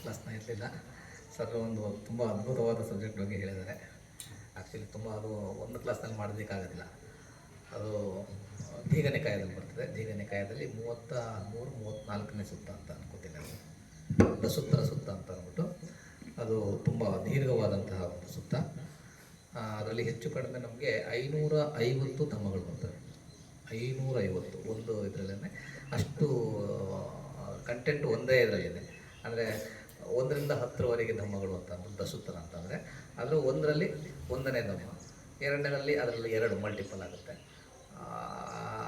ಕ್ಲಾಸ್ನ ಇರಲಿಲ್ಲ. ಸರ್ ಒಂದು ತುಂಬ ಅದ್ಭುತವಾದ ಸಬ್ಜೆಕ್ಟ್ ಬಗ್ಗೆ ಹೇಳಿದ್ದಾರೆ. ಆ್ಯಕ್ಚುಲಿ ತುಂಬ ಅದು ಒಂದು ಕ್ಲಾಸ್ನಲ್ಲಿ ಮಾಡೋದಕ್ಕಾಗೋದಿಲ್ಲ ಅದು ದೀಘನಿಕಾಯದಲ್ಲಿ ಬರ್ತದೆ. ದೀಘನಿಕಾಯದಲ್ಲಿ ಮೂವತ್ತ ಮೂರು ಮೂವತ್ತ್ನಾಲ್ಕನೇ ಸುತ್ತ ಅಂತ ಅನ್ಕೋತೀನಿ ಅದು ಸುತ್ತರ ಸುತ್ತ ಅಂತ ಅಂದ್ಬಿಟ್ಟು ಅದು ತುಂಬ ದೀರ್ಘವಾದಂತಹ ಒಂದು ಸುತ್ತ. ಅದರಲ್ಲಿ ಹೆಚ್ಚು ಕಡಿಮೆ ನಮಗೆ ಐನೂರ ಐವತ್ತು ಧಮ್ಮಗಳು ಬರ್ತವೆ. ಐನೂರ ಐವತ್ತು, ಒಂದು ಇದರಲ್ಲೇ ಅಷ್ಟು ಕಂಟೆಂಟ್ ಒಂದೇ ಇದರಲ್ಲಿದೆ ಅಂದರೆ ಒಂದರಿಂದ ಹತ್ತರವರೆಗೆ ಧಮ್ಮಗಳು ಅಂತ ದಸುತ್ತರ ಅಂತಂದರೆ ಅದರ ಒಂದರಲ್ಲಿ ಒಂದನೇ ಧಮ್ಮ ಎರಡನೇದಲ್ಲಿ ಅದರಲ್ಲಿ ಎರಡು ಮಲ್ಟಿಪಲ್ ಆಗುತ್ತೆ.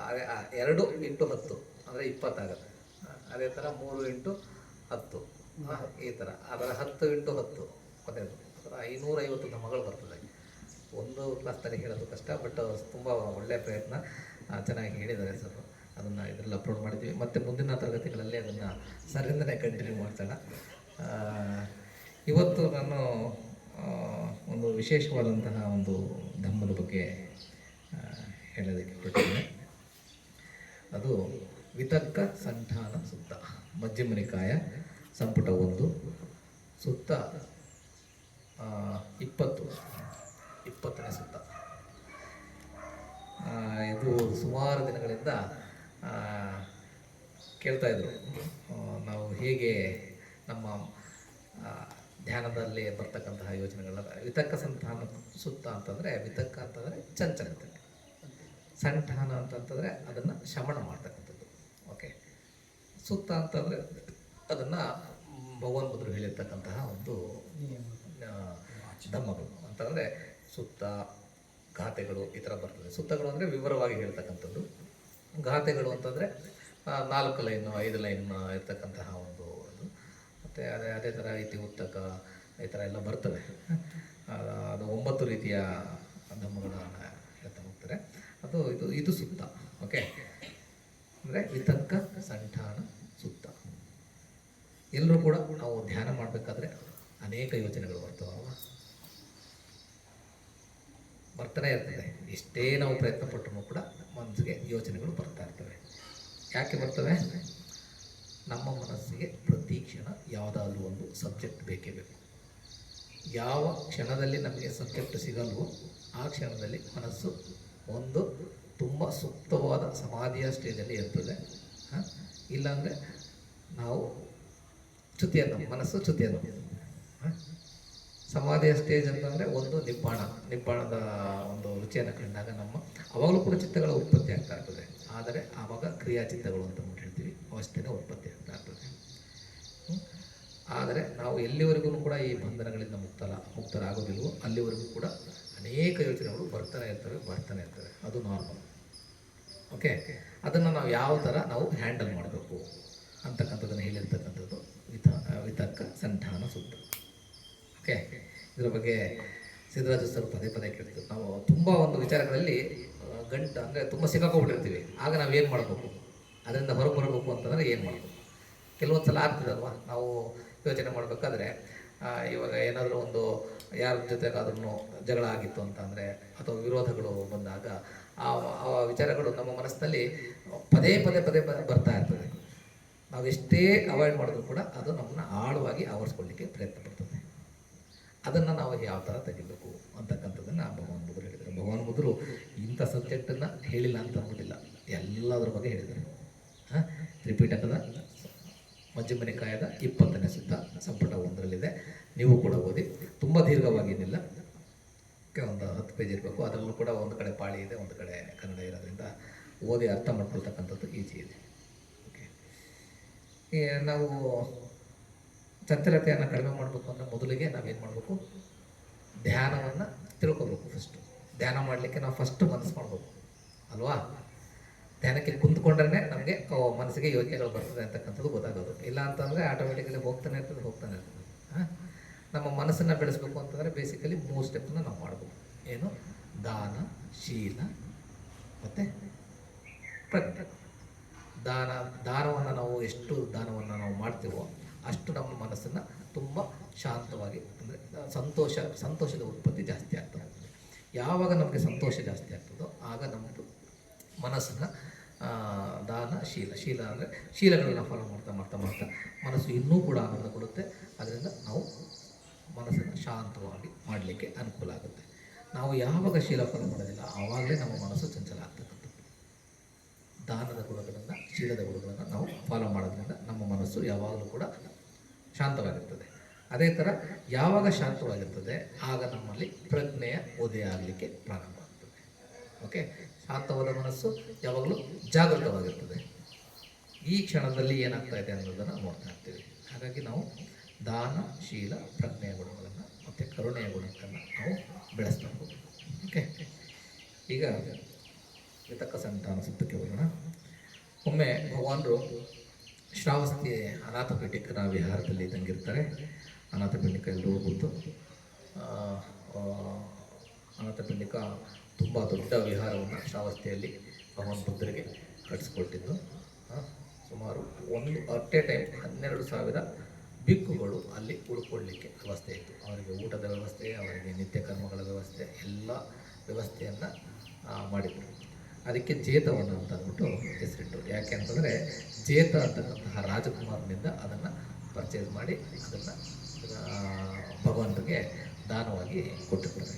ಅದೇ ಎರಡು ಇಂಟು ಹತ್ತು ಅಂದರೆ ಇಪ್ಪತ್ತಾಗುತ್ತೆ. ಅದೇ ಥರ ಮೂರು ಇಂಟು ಹತ್ತು. ಈ ಥರ ಅದರ ಹತ್ತು ಇಂಟು ಹತ್ತು ಕೊನೆಯದು ಐನೂರೈವತ್ತು ಧಮಗಳು ಬರ್ತದೆ. ಒಂದು ಕ್ಲಾಸ್ನಲ್ಲಿ ಹೇಳೋದು ಕಷ್ಟ ಬಟ್ ತುಂಬ ಒಳ್ಳೆಯ ಪ್ರಯತ್ನ ಚೆನ್ನಾಗಿ ಹೇಳಿದ್ದಾರೆ ಸರ್. ಅದನ್ನು ಇದರಲ್ಲಿ ಅಪ್ಲೋಡ್ ಮಾಡಿದ್ವಿ ಮತ್ತು ಮುಂದಿನ ತರಗತಿಗಳಲ್ಲಿ ಅದನ್ನು ಸರಿಯಿಂದನೇ ಕಂಟಿನ್ಯೂ ಆ, ಇವತ್ತು ನಾನು ಒಂದು ವಿಶೇಷವಾದಂತಹ ಒಂದು ಧಮ್ಮದ ಬಗ್ಗೆ ಹೇಳೋದಕ್ಕೆ ಹೊರಟಿದ್ದೇನೆ. ಅದು ವಿತರ್ಕ ಸಂಧಾನ ಸುತ್ತ. ಮಧ್ಯಮನಿಕಾಯ ಸಂಪುಟ ಒಂದು, ಸುತ್ತ ಇಪ್ಪತ್ತು, ಇಪ್ಪತ್ತನೇ ಸುತ್ತ. ಇದು ಸುಮಾರು ದಿನಗಳಿಂದ ಕೇಳ್ತಾಯಿದ್ರು ನಾವು ಹೇಗೆ ನಮ್ಮ ಧ್ಯಾನದಲ್ಲಿ ಬರ್ತಕ್ಕಂತಹ ಯೋಚನೆಗಳನ್ನ ವಿತಕ್ಕ ಸಂಧಾನ ಸುತ್ತ ಅಂತಂದರೆ ವಿತಕ್ಕ ಅಂತಂದರೆ ಚಂಚಲತೆ. ಸಂಧಾನ ಅಂತಂತಂದರೆ ಅದನ್ನು ಶಮನ ಮಾಡ್ತಕ್ಕಂಥದ್ದು. ಓಕೆ. ಸುತ್ತ ಅಂತಂದರೆ ಅದನ್ನು ಭಗವಾನ್ ಬುದ್ಧರು ಹೇಳಿರ್ತಕ್ಕಂತಹ ಒಂದು ಧಮ್ಮಗಳು ಅಂತಂದರೆ ಸುತ್ತ ಗಾತೆಗಳು ಈ ಥರ ಬರ್ತದೆ. ಸುತ್ತಗಳು ಅಂದರೆ ವಿವರವಾಗಿ ಹೇಳ್ತಕ್ಕಂಥದ್ದು. ಗಾತೆಗಳು ಅಂತಂದರೆ ನಾಲ್ಕು ಲೈನು, ಐದು ಲೈನ್ ಇರ್ತಕ್ಕಂತಹ ಒಂದು ಮತ್ತು ಅದೇ ಅದೇ ಥರ ರೀತಿ ಉತ್ತಕ ಈ ಥರ ಎಲ್ಲ ಬರ್ತವೆ. ಅದು ಒಂಬತ್ತು ರೀತಿಯ ಧಮ್ಮಗಳನ್ನು ಹೇಳ್ತಾ ಹೋಗ್ತಾರೆ. ಅದು ಇದು ಇದು ಸುತ್ತ ಓಕೆ ಅಂದರೆ ವಿತಕ್ಕ ಸಂಠಾನ ಸುತ್ತ. ಎಲ್ಲರೂ ಕೂಡ ನಾವು ಧ್ಯಾನ ಮಾಡಬೇಕಾದ್ರೆ ಅನೇಕ ಯೋಚನೆಗಳು ಬರ್ತಾವಲ್ವ ಬರ್ತಾನೆ ಇರ್ತದೆ. ಎಷ್ಟೇ ನಾವು ಪ್ರಯತ್ನ ಪಟ್ಟರೂ ಕೂಡ ಮನಸ್ಸಿಗೆ ಯೋಚನೆಗಳು ಬರ್ತಾ ಇರ್ತವೆ. ಯಾಕೆ ಬರ್ತವೆ? ನಮ್ಮ ಮನಸ್ಸಿಗೆ ಪ್ರತಿ ಕ್ಷಣ ಯಾವುದಾದ್ರೂ ಒಂದು ಸಬ್ಜೆಕ್ಟ್ ಬೇಕೇ ಬೇಕು. ಯಾವ ಕ್ಷಣದಲ್ಲಿ ನಮಗೆ ಸಬ್ಜೆಕ್ಟ್ ಸಿಗಲ್ವೋ ಆ ಕ್ಷಣದಲ್ಲಿ ಮನಸ್ಸು ಒಂದು ತುಂಬ ಸೂಕ್ತವಾದ ಸಮಾಧಿಯ ಸ್ಟೇಜಲ್ಲಿ ಇರ್ತದೆ ಇಲ್ಲಾಂದರೆ ನಾವು ಚ್ಯುತಿಯನ್ನು, ಮನಸ್ಸು ಚ್ಯುತಿಯನ್ನು. ಸಮಾಧಿಯ ಸ್ಟೇಜ್ ಅಂತಂದರೆ ಒಂದು ನಿಬ್ಬಾಣ, ನಿಬ್ಬಾಣದ ಒಂದು ರುಚಿಯನ್ನು ಕಂಡಾಗ ನಮ್ಮ ಅವಾಗಲೂ ಕೂಡ ಚಿತ್ತಗಳ ಉತ್ಪತ್ತಿ ಆಗ್ತಾ ಇರ್ತದೆ. ಆದರೆ ಆವಾಗ ಕ್ರಿಯಾಚಿತ್ತಗಳು ಅಂತ ಹೇಳ್ತೀವಿ ಅವಸ್ಥೆನೇ ಉತ್ಪತ್ತಿ? ಆದರೆ ನಾವು ಎಲ್ಲಿವರೆಗೂ ಕೂಡ ಈ ಬಂಧನಗಳಿಂದ ಮುಕ್ತಲ, ಮುಕ್ತರಾಗೋದಿಲ್ವೋ ಅಲ್ಲಿವರೆಗೂ ಕೂಡ ಅನೇಕ ಯೋಚನೆಗಳು ಬರ್ತಾನೆ ಇರ್ತವೆ ಬರ್ತಾನೆ ಇರ್ತವೆ. ಅದು ನಾರ್ಮಲ್ ಓಕೆ ಅದನ್ನು ನಾವು ಯಾವ ಥರ ನಾವು ಹ್ಯಾಂಡಲ್ ಮಾಡಬೇಕು ಅಂತಕ್ಕಂಥದ್ದನ್ನು ಹೇಳಿರ್ತಕ್ಕಂಥದ್ದು ವಿತ, ವಿತರ್ಕ ಸಂಧಾನ ಸೂತ್ರ. ಓಕೆ ಇದರ ಬಗ್ಗೆ ಸಿದ್ದರಾಜು ಸರ್ ಪದೇ ಪದೇ ಕೇಳ್ತೀವಿ ನಾವು ತುಂಬ ಒಂದು ವಿಚಾರಗಳಲ್ಲಿ ಗಂಟು ಅಂದರೆ ತುಂಬ ಸಿಕ್ಕಾಕೊಂಡ್ಬಿಟ್ಟಿರ್ತೀವಿ ಆಗ ನಾವು ಏನು ಮಾಡಬೇಕು? ಅದರಿಂದ ಹೊರಗೆ ಬರಬೇಕು ಅಂತಂದರೆ ಏನು ಮಾಡಬೇಕು? ಕೆಲವೊಂದು ಸಲ ಆಗ್ತದಲ್ವ? ನಾವು ಯೋಚನೆ ಮಾಡಬೇಕಾದ್ರೆ ಇವಾಗ ಏನಾದರೂ ಒಂದು ಯಾರ ಜೊತೆಗಾದ್ರೂ ಜಗಳ ಆಗಿತ್ತು ಅಂತಂದರೆ ಅಥವಾ ವಿರೋಧಗಳು ಬಂದಾಗ ಆ ವಿಚಾರಗಳು ನಮ್ಮ ಮನಸ್ಸಿನಲ್ಲಿ ಪದೇ ಪದೇ ಪದೇ ಬರ್ತಾ ಇರ್ತದೆ. ನಾವು ಎಷ್ಟೇ ಅವಾಯ್ಡ್ ಮಾಡಿದ್ರು ಕೂಡ ಅದು ನಮ್ಮನ್ನು ಆಳವಾಗಿ ಆವರಿಸ್ಕೊಳ್ಳಿಕ್ಕೆ ಪ್ರಯತ್ನ ಪಡ್ತದೆ. ಅದನ್ನು ನಾವು ಯಾವ ಥರ ತೆಗಿಬೇಕು ಅಂತಕ್ಕಂಥದ್ದನ್ನು ಭಗವಾನ್ ಬುದ್ಧರು ಹೇಳಿದ್ದಾರೆ ಭಗವಾನ್ ಬುದ್ಧರು ಇಂಥ ಸಬ್ಜೆಕ್ಟನ್ನು ಹೇಳಿಲ್ಲ ಅಂತ ಅನ್ಬಿಟ್ಟಿಲ್ಲ. ಎಲ್ಲದರ ಬಗ್ಗೆ ಹೇಳಿದರು. ಹಾಂ? ತ್ರಿಪೀಠಕದ ಮಧ್ಯಮನಿಕಾಯದ ಇಪ್ಪತ್ತನೇ ಸುತ್ತ ಸಂಪುಟ ಒಂದರಲ್ಲಿದೆ. ನೀವು ಕೂಡ ಓದಿ. ತುಂಬ ದೀರ್ಘವಾಗಿನಿಲ್ಲ ಒಂದು ಹತ್ತು ಪೇಜ್ ಇರಬೇಕು. ಅದರಲ್ಲೂ ಕೂಡ ಒಂದು ಕಡೆ ಪಾಳಿ ಇದೆ, ಒಂದು ಕಡೆ ಕನ್ನಡ ಇರೋದ್ರಿಂದ ಓದಿ ಅರ್ಥ ಮಾಡ್ಕೊಳ್ತಕ್ಕಂಥದ್ದು ಈಜಿ ಇದೆ. ಓಕೆ. ನಾವು ಚಂಚಲತೆಯನ್ನು ಕಡಿಮೆ ಮಾಡಬೇಕು ಅಂದರೆ ಮೊದಲಿಗೆ ನಾವೇನು ಮಾಡಬೇಕು? ಧ್ಯಾನವನ್ನು ತಿಳ್ಕೊಬೇಕು ಫಸ್ಟು ಧ್ಯಾನ ಮಾಡಲಿಕ್ಕೆ ನಾವು ಫಸ್ಟ್ ಮನಸ್ಸು ಮಾಡಬೇಕು. ಅಲ್ವಾ? ಧ್ಯಾನಕ್ಕೆ ಕುಂತ್ಕೊಂಡ್ರೆ ನಮಗೆ ಮನಸ್ಸಿಗೆ ಯೋಚನೆಗಳು ಬರ್ತದೆ ಅಂತಕ್ಕಂಥದ್ದು ಗೊತ್ತಾಗೋದು. ಇಲ್ಲ ಅಂತಂದರೆ ಆಟೋಮೆಟಿಕಲಿ ಹೋಗ್ತಾನೆ ಇರ್ತದೆ ಹೋಗ್ತಾನೆ ಇರ್ತದೆ. ಹಾಂ? ನಮ್ಮ ಮನಸ್ಸನ್ನು ಬೆಳೆಸಬೇಕು ಅಂತಂದರೆ ಬೇಸಿಕಲಿ ಮೂರು ಸ್ಟೆಪ್ನ ನಾವು ಮಾಡಬೇಕು. ಏನು? ದಾನ, ಶೀಲ ಮತ್ತು ಪ್ರಜ್ಞೆ. ದಾನ, ದಾನವನ್ನು ನಾವು ಎಷ್ಟು ದಾನವನ್ನು ನಾವು ಮಾಡ್ತೀವೋ ಅಷ್ಟು ನಮ್ಮ ಮನಸ್ಸನ್ನು ತುಂಬ ಶಾಂತವಾಗಿ, ಅಂದರೆ ಸಂತೋಷ, ಸಂತೋಷದ ಉತ್ಪತ್ತಿ ಜಾಸ್ತಿ ಆಗ್ತಾ ಯಾವಾಗ ನಮಗೆ ಸಂತೋಷ ಜಾಸ್ತಿ ಆಗ್ತದೋ ಆಗ ನಮ್ಮದು ಮನಸ್ಸನ್ನು ದಾನ, ಶೀಲ. ಶೀಲ ಅಂದರೆ ಶೀಲಗಳನ್ನು ಫಾಲೋ ಮಾಡ್ತಾ ಮಾಡ್ತಾ ಮಾಡ್ತಾ ಮನಸ್ಸು ಇನ್ನೂ ಕೂಡ ಆನಂದ ಕೊಡುತ್ತೆ. ಅದರಿಂದ ನಾವು ಮನಸ್ಸನ್ನು ಶಾಂತವಾಗಿ ಮಾಡಲಿಕ್ಕೆ ಅನುಕೂಲ ಆಗುತ್ತೆ. ನಾವು ಯಾವಾಗ ಶೀಲ ಫಾಲೋ ಮಾಡೋದಿಲ್ಲ, ಆವಾಗಲೇ ನಮ್ಮ ಮನಸ್ಸು ಚಂಚಲ ಆಗ್ತಕ್ಕಂಥದ್ದು ದಾನದ ಗುಣಗಳನ್ನು, ಶೀಲದ ಗುಣಗಳನ್ನು ನಾವು ಫಾಲೋ ಮಾಡೋದ್ರಿಂದ ನಮ್ಮ ಮನಸ್ಸು ಯಾವಾಗಲೂ ಕೂಡ ಶಾಂತವಾಗಿರ್ತದೆ. ಅದೇ ಥರ ಯಾವಾಗ ಶಾಂತವಾಗಿರ್ತದೆ, ಆಗ ನಮ್ಮಲ್ಲಿ ಪ್ರಜ್ಞೆಯ ಉದಯ ಆಗಲಿಕ್ಕೆ ಪ್ರಾರಂಭ ಆಗ್ತದೆ. ಓಕೆ ಶಾಂತವಾದ ಮನಸ್ಸು ಯಾವಾಗಲೂ ಜಾಗೃತವಾಗಿರ್ತದೆ. ಈ ಕ್ಷಣದಲ್ಲಿ ಏನಾಗ್ತಾ ಇದೆ ಅನ್ನೋದನ್ನು ನೋಡ್ತಾ ಇರ್ತೀವಿ. ಹಾಗಾಗಿ ನಾವು ದಾನ, ಶೀಲ, ಪ್ರಜ್ಞೆಯ ಗುಣಗಳನ್ನು ಮತ್ತು ಕರುಣೆಯ ಗುಣಗಳನ್ನು ನಾವು ಬೆಳೆಸ್ತಾ ಓಕೆ? ಈಗ ಕೃತಕ ಸಂತಾನ ಸುತ್ತಕ್ಕೆ ಹೋಗೋಣ. ಒಮ್ಮೆ ಭಗವಾನರು ಶ್ರಾವಸ್ತಿ ಅನಾಥ ಪೀಠಿಕರ ವಿಹಾರದಲ್ಲಿ ತಂಗಿರ್ತಾರೆ ಅನಾಥ ಪೀಠಿಕ ಎಲ್ಲರೂ ಹೋಗ್ಬೋದು ಅನಾಥ ಪೀಠಿಕ ತುಂಬ ದೊಡ್ಡ ವಿಹಾರವನ್ನು ಅಷ್ಟಾವಸ್ಥೆಯಲ್ಲಿ ಭಗವಾನ್ ಬುದ್ಧರಿಗೆ ಕಟ್ಟಿಸ್ಕೊಟ್ಟಿದ್ದು. ಸುಮಾರು ಒಂದು ಅಟ್ ಎ ಟೈಮ್ ಹನ್ನೆರಡು ಸಾವಿರ ಬಿಕ್ಕುಗಳು ಅಲ್ಲಿ ಉಳ್ಕೊಳ್ಳಿಕ್ಕೆ ವ್ಯವಸ್ಥೆ ಇತ್ತು. ಅವರಿಗೆ ಊಟದ ವ್ಯವಸ್ಥೆ, ಅವರಿಗೆ ನಿತ್ಯ ಕರ್ಮಗಳ ವ್ಯವಸ್ಥೆ, ಎಲ್ಲ ವ್ಯವಸ್ಥೆಯನ್ನು ಮಾಡಿದರು. ಅದಕ್ಕೆ ಜೇತವನ ಅಂತ ಅಂದ್ಬಿಟ್ಟು ಹೆಸರಿಟ್ಟು ಯಾಕೆ ಅಂತಂದರೆ ಜೇತ ಅಂತಕ್ಕಂತಹ ರಾಜಕುಮಾರನಿಂದ ಅದನ್ನು ಪರ್ಚೇಸ್ ಮಾಡಿ ಅದನ್ನು ಭಗವಂತನಿಗೆ ದಾನವಾಗಿ ಕೊಟ್ಟಿರ್ತಾರೆ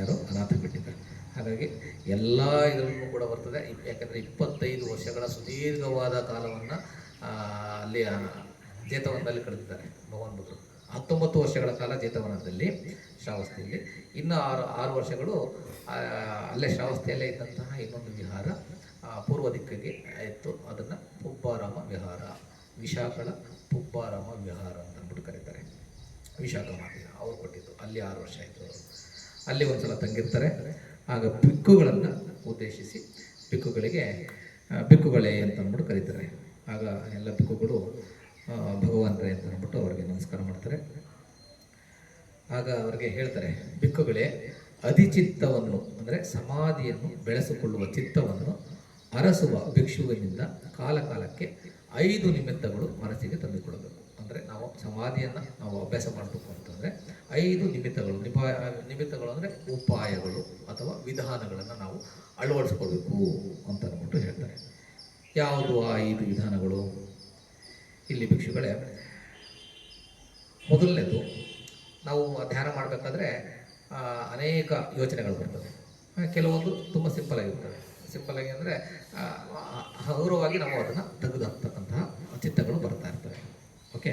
ಯಾರು ಅನಾಥ ಬಿಟ್ಟಿದ್ದಾರೆ. ಹಾಗಾಗಿ ಎಲ್ಲ ಇದರಲ್ಲೂ ಕೂಡ ಬರ್ತದೆ. ಯಾಕಂದರೆ ಇಪ್ಪತ್ತೈದು ವರ್ಷಗಳ ಸುದೀರ್ಘವಾದ ಕಾಲವನ್ನು ಅಲ್ಲಿ ಜೇತವನದಲ್ಲಿ ಕಳೆದಿದ್ದಾರೆ ಭಗವಾನ್ ಬುದ್ಧರು. ಹತ್ತೊಂಬತ್ತು ವರ್ಷಗಳ ಕಾಲ ಜೇತವನದಲ್ಲಿ, ಶ್ರಾವಸ್ತಿಯಲ್ಲಿ. ಇನ್ನು ಆರು ಆರು ವರ್ಷಗಳು ಅಲ್ಲೇ ಶ್ರಾವಸ್ತಿಯಲ್ಲೇ ಇದ್ದಂತಹ ಇನ್ನೊಂದು ವಿಹಾರ ಪೂರ್ವ ದಿಕ್ಕಿಗೆ ಇತ್ತು ಅದನ್ನು ಪುಬ್ಬಾರಾಮ ವಿಹಾರ, ವಿಶಾಖಳ ಪುಬ್ಬಾರಾಮ ವಿಹಾರ ಅಂತ ಅಂದ್ಬಿಟ್ಟು ಕರೀತಾರೆ. ವಿಶಾಖ ಅವ್ರು ಕೊಟ್ಟಿದ್ದು ಅಲ್ಲಿ ಆರು ವರ್ಷ ಆಯಿತು ಅಲ್ಲಿ ಒಂದು ಸಲ ತಂಗಿರ್ತಾರೆ. ಆಗ ಬಿಕ್ಕುಗಳನ್ನು ಉದ್ದೇಶಿಸಿ ಬಿಕ್ಕುಗಳಿಗೆ ಬಿಕ್ಕುಗಳೇ ಅಂತ ಅಂದ್ಬಿಟ್ಟು ಕರೀತಾರೆ. ಆಗ ಎಲ್ಲ ಬಿಕ್ಕುಗಳು ಭಗವಂತರೇ ಅಂತ ಅಂದ್ಬಿಟ್ಟು ಅವ್ರಿಗೆ ನಮಸ್ಕಾರ ಮಾಡ್ತಾರೆ. ಆಗ ಅವರಿಗೆ ಹೇಳ್ತಾರೆ ಬಿಕ್ಕುಗಳೇ ಅಧಿಚಿತ್ತವನ್ನು, ಅಂದರೆ ಸಮಾಧಿಯನ್ನು ಬೆಳೆಸಿಕೊಳ್ಳುವ ಚಿತ್ತವನ್ನು ಅರಸುವ ಭಿಕ್ಷುವಿನಿಂದ ಕಾಲಕಾಲಕ್ಕೆ ಐದು ನಿಮಿತ್ತಗಳು ಮನಸ್ಸಿಗೆ ಅಂದರೆ ನಾವು ಸಮಾಧಿಯನ್ನು ನಾವು ಅಭ್ಯಾಸ ಮಾಡಬೇಕು ಅಂತಂದರೆ ಐದು ನಿಮಿತ್ತಗಳು, ನಿಪಾ, ನಿಮಿತ್ತಗಳು ಅಂದರೆ ಉಪಾಯಗಳು ಅಥವಾ ವಿಧಾನಗಳನ್ನು ನಾವು ಅಳವಡಿಸ್ಕೊಳ್ಬೇಕು ಅಂತ ಅಂದ್ಬಿಟ್ಟು ಹೇಳ್ತಾರೆ. ಯಾವುದು ಆ ಐದು ವಿಧಾನಗಳು? ಇಲ್ಲಿ ಭಿಕ್ಷುಗಳೇ, ಮೊದಲನೇದು ನಾವು ಧ್ಯಾನ ಮಾಡಬೇಕಾದ್ರೆ ಅನೇಕ ಯೋಚನೆಗಳು ಬರ್ತವೆ. ಕೆಲವೊಂದು ತುಂಬ ಸಿಂಪಲ್ ಆಗಿರ್ತವೆ. ಸಿಂಪಲ್ ಆಗಿ ಅಂದರೆ ಹಗುರವಾಗಿ ನಾವು ಅದನ್ನು ತೆಗೆದು ಹಾಕ್ತಕ್ಕಂತಹ ಚಿತ್ತಗಳು ಬರ್ತಾ ಇರ್ತವೆ. ಓಕೆ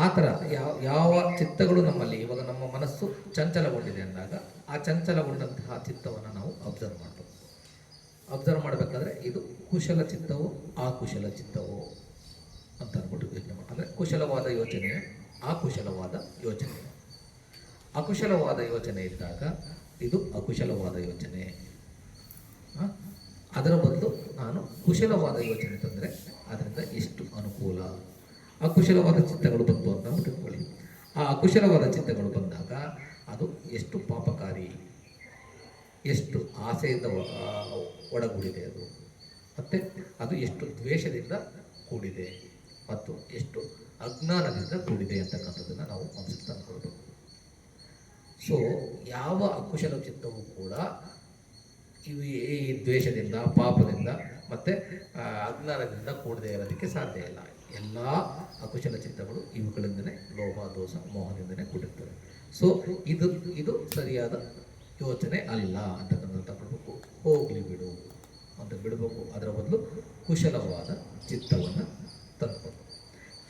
ಆ ಥರ ಯಾವ ಯಾವ ಚಿತ್ತಗಳು ನಮ್ಮಲ್ಲಿ ಇವಾಗ ನಮ್ಮ ಮನಸ್ಸು ಚಂಚಲಗೊಂಡಿದೆ ಅಂದಾಗ ಆ ಚಂಚಲಗೊಂಡಂತಹ ಚಿತ್ತವನ್ನು ನಾವು ಅಬ್ಸರ್ವ್ ಮಾಡಬೇಕು ಅಬ್ಸರ್ವ್ ಮಾಡಬೇಕಾದ್ರೆ ಇದು ಕುಶಲ ಚಿತ್ತವೋ ಅಕುಶಲ ಚಿತ್ತವೋ ಅಂತ ಅಂದ್ಬಿಟ್ಟು ಯೋಚನೆ ಮಾಡಿ ಅಂದರೆ ಕುಶಲವಾದ ಯೋಚನೆ ಅಕುಶಲವಾದ ಯೋಚನೆ. ಅಕುಶಲವಾದ ಯೋಚನೆ ಇದ್ದಾಗ ಇದು ಅಕುಶಲವಾದ ಯೋಚನೆ? ಅದರ ಬದಲು ನಾನು ಕುಶಲವಾದ ಯೋಚನೆ ತಂದರೆ ಅದರಿಂದ ಎಷ್ಟು ಅನುಕೂಲ? ಅಕುಶಲವಾದ ಚಿತ್ತಗಳು ಬಂತು ಅಂತ ಇಟ್ಕೊಳ್ಳಿ ಆ ಅಕುಶಲವಾದ ಚಿತ್ತಗಳು ಬಂದಾಗ ಅದು ಎಷ್ಟು ಪಾಪಕಾರಿ, ಎಷ್ಟು ಆಸೆಯಿಂದ ಒಳಗೂಡಿದೆ ಅದು. ಮತ್ತು ಅದು ಎಷ್ಟು ದ್ವೇಷದಿಂದ ಕೂಡಿದೆ ಮತ್ತು ಎಷ್ಟು ಅಜ್ಞಾನದಿಂದ ಕೂಡಿದೆ ಅಂತಕ್ಕಂಥದ್ದನ್ನು ನಾವು ಮನಸ್ಸಿಗೆ ತಂದುಕೊಳ್ಬೇಕು. ಸೊ ಯಾವ ಅಕುಶಲ ಚಿತ್ತವೂ ಕೂಡ ಇವು ಈ ದ್ವೇಷದಿಂದ, ಪಾಪದಿಂದ ಮತ್ತು ಅಜ್ಞಾನದಿಂದ ಕೂಡದೇ ಇರೋದಕ್ಕೆ ಸಾಧ್ಯ ಇಲ್ಲ. ಎಲ್ಲ ಅಕುಶಲ ಚಿತ್ತಗಳು ಇವುಗಳಿಂದನೇ ಲೋಹ, ದೋಷ, ಮೋಹದಿಂದನೇ ಕೂಡಿರ್ತವೆ. ಸೊ ಇದು ಇದು ಸರಿಯಾದ ಯೋಚನೆ ಅಲ್ಲ ಅಂತಕ್ಕಂಥ ಬಿಡಬೇಕು ಹೋಗಲಿ ಬಿಡು ಅಂತ ಬಿಡಬೇಕು. ಅದರ ಬದಲು ಕುಶಲವಾದ ಚಿತ್ತವನ್ನು ತಂದ್ಕೊಳ್ಬೇಕು.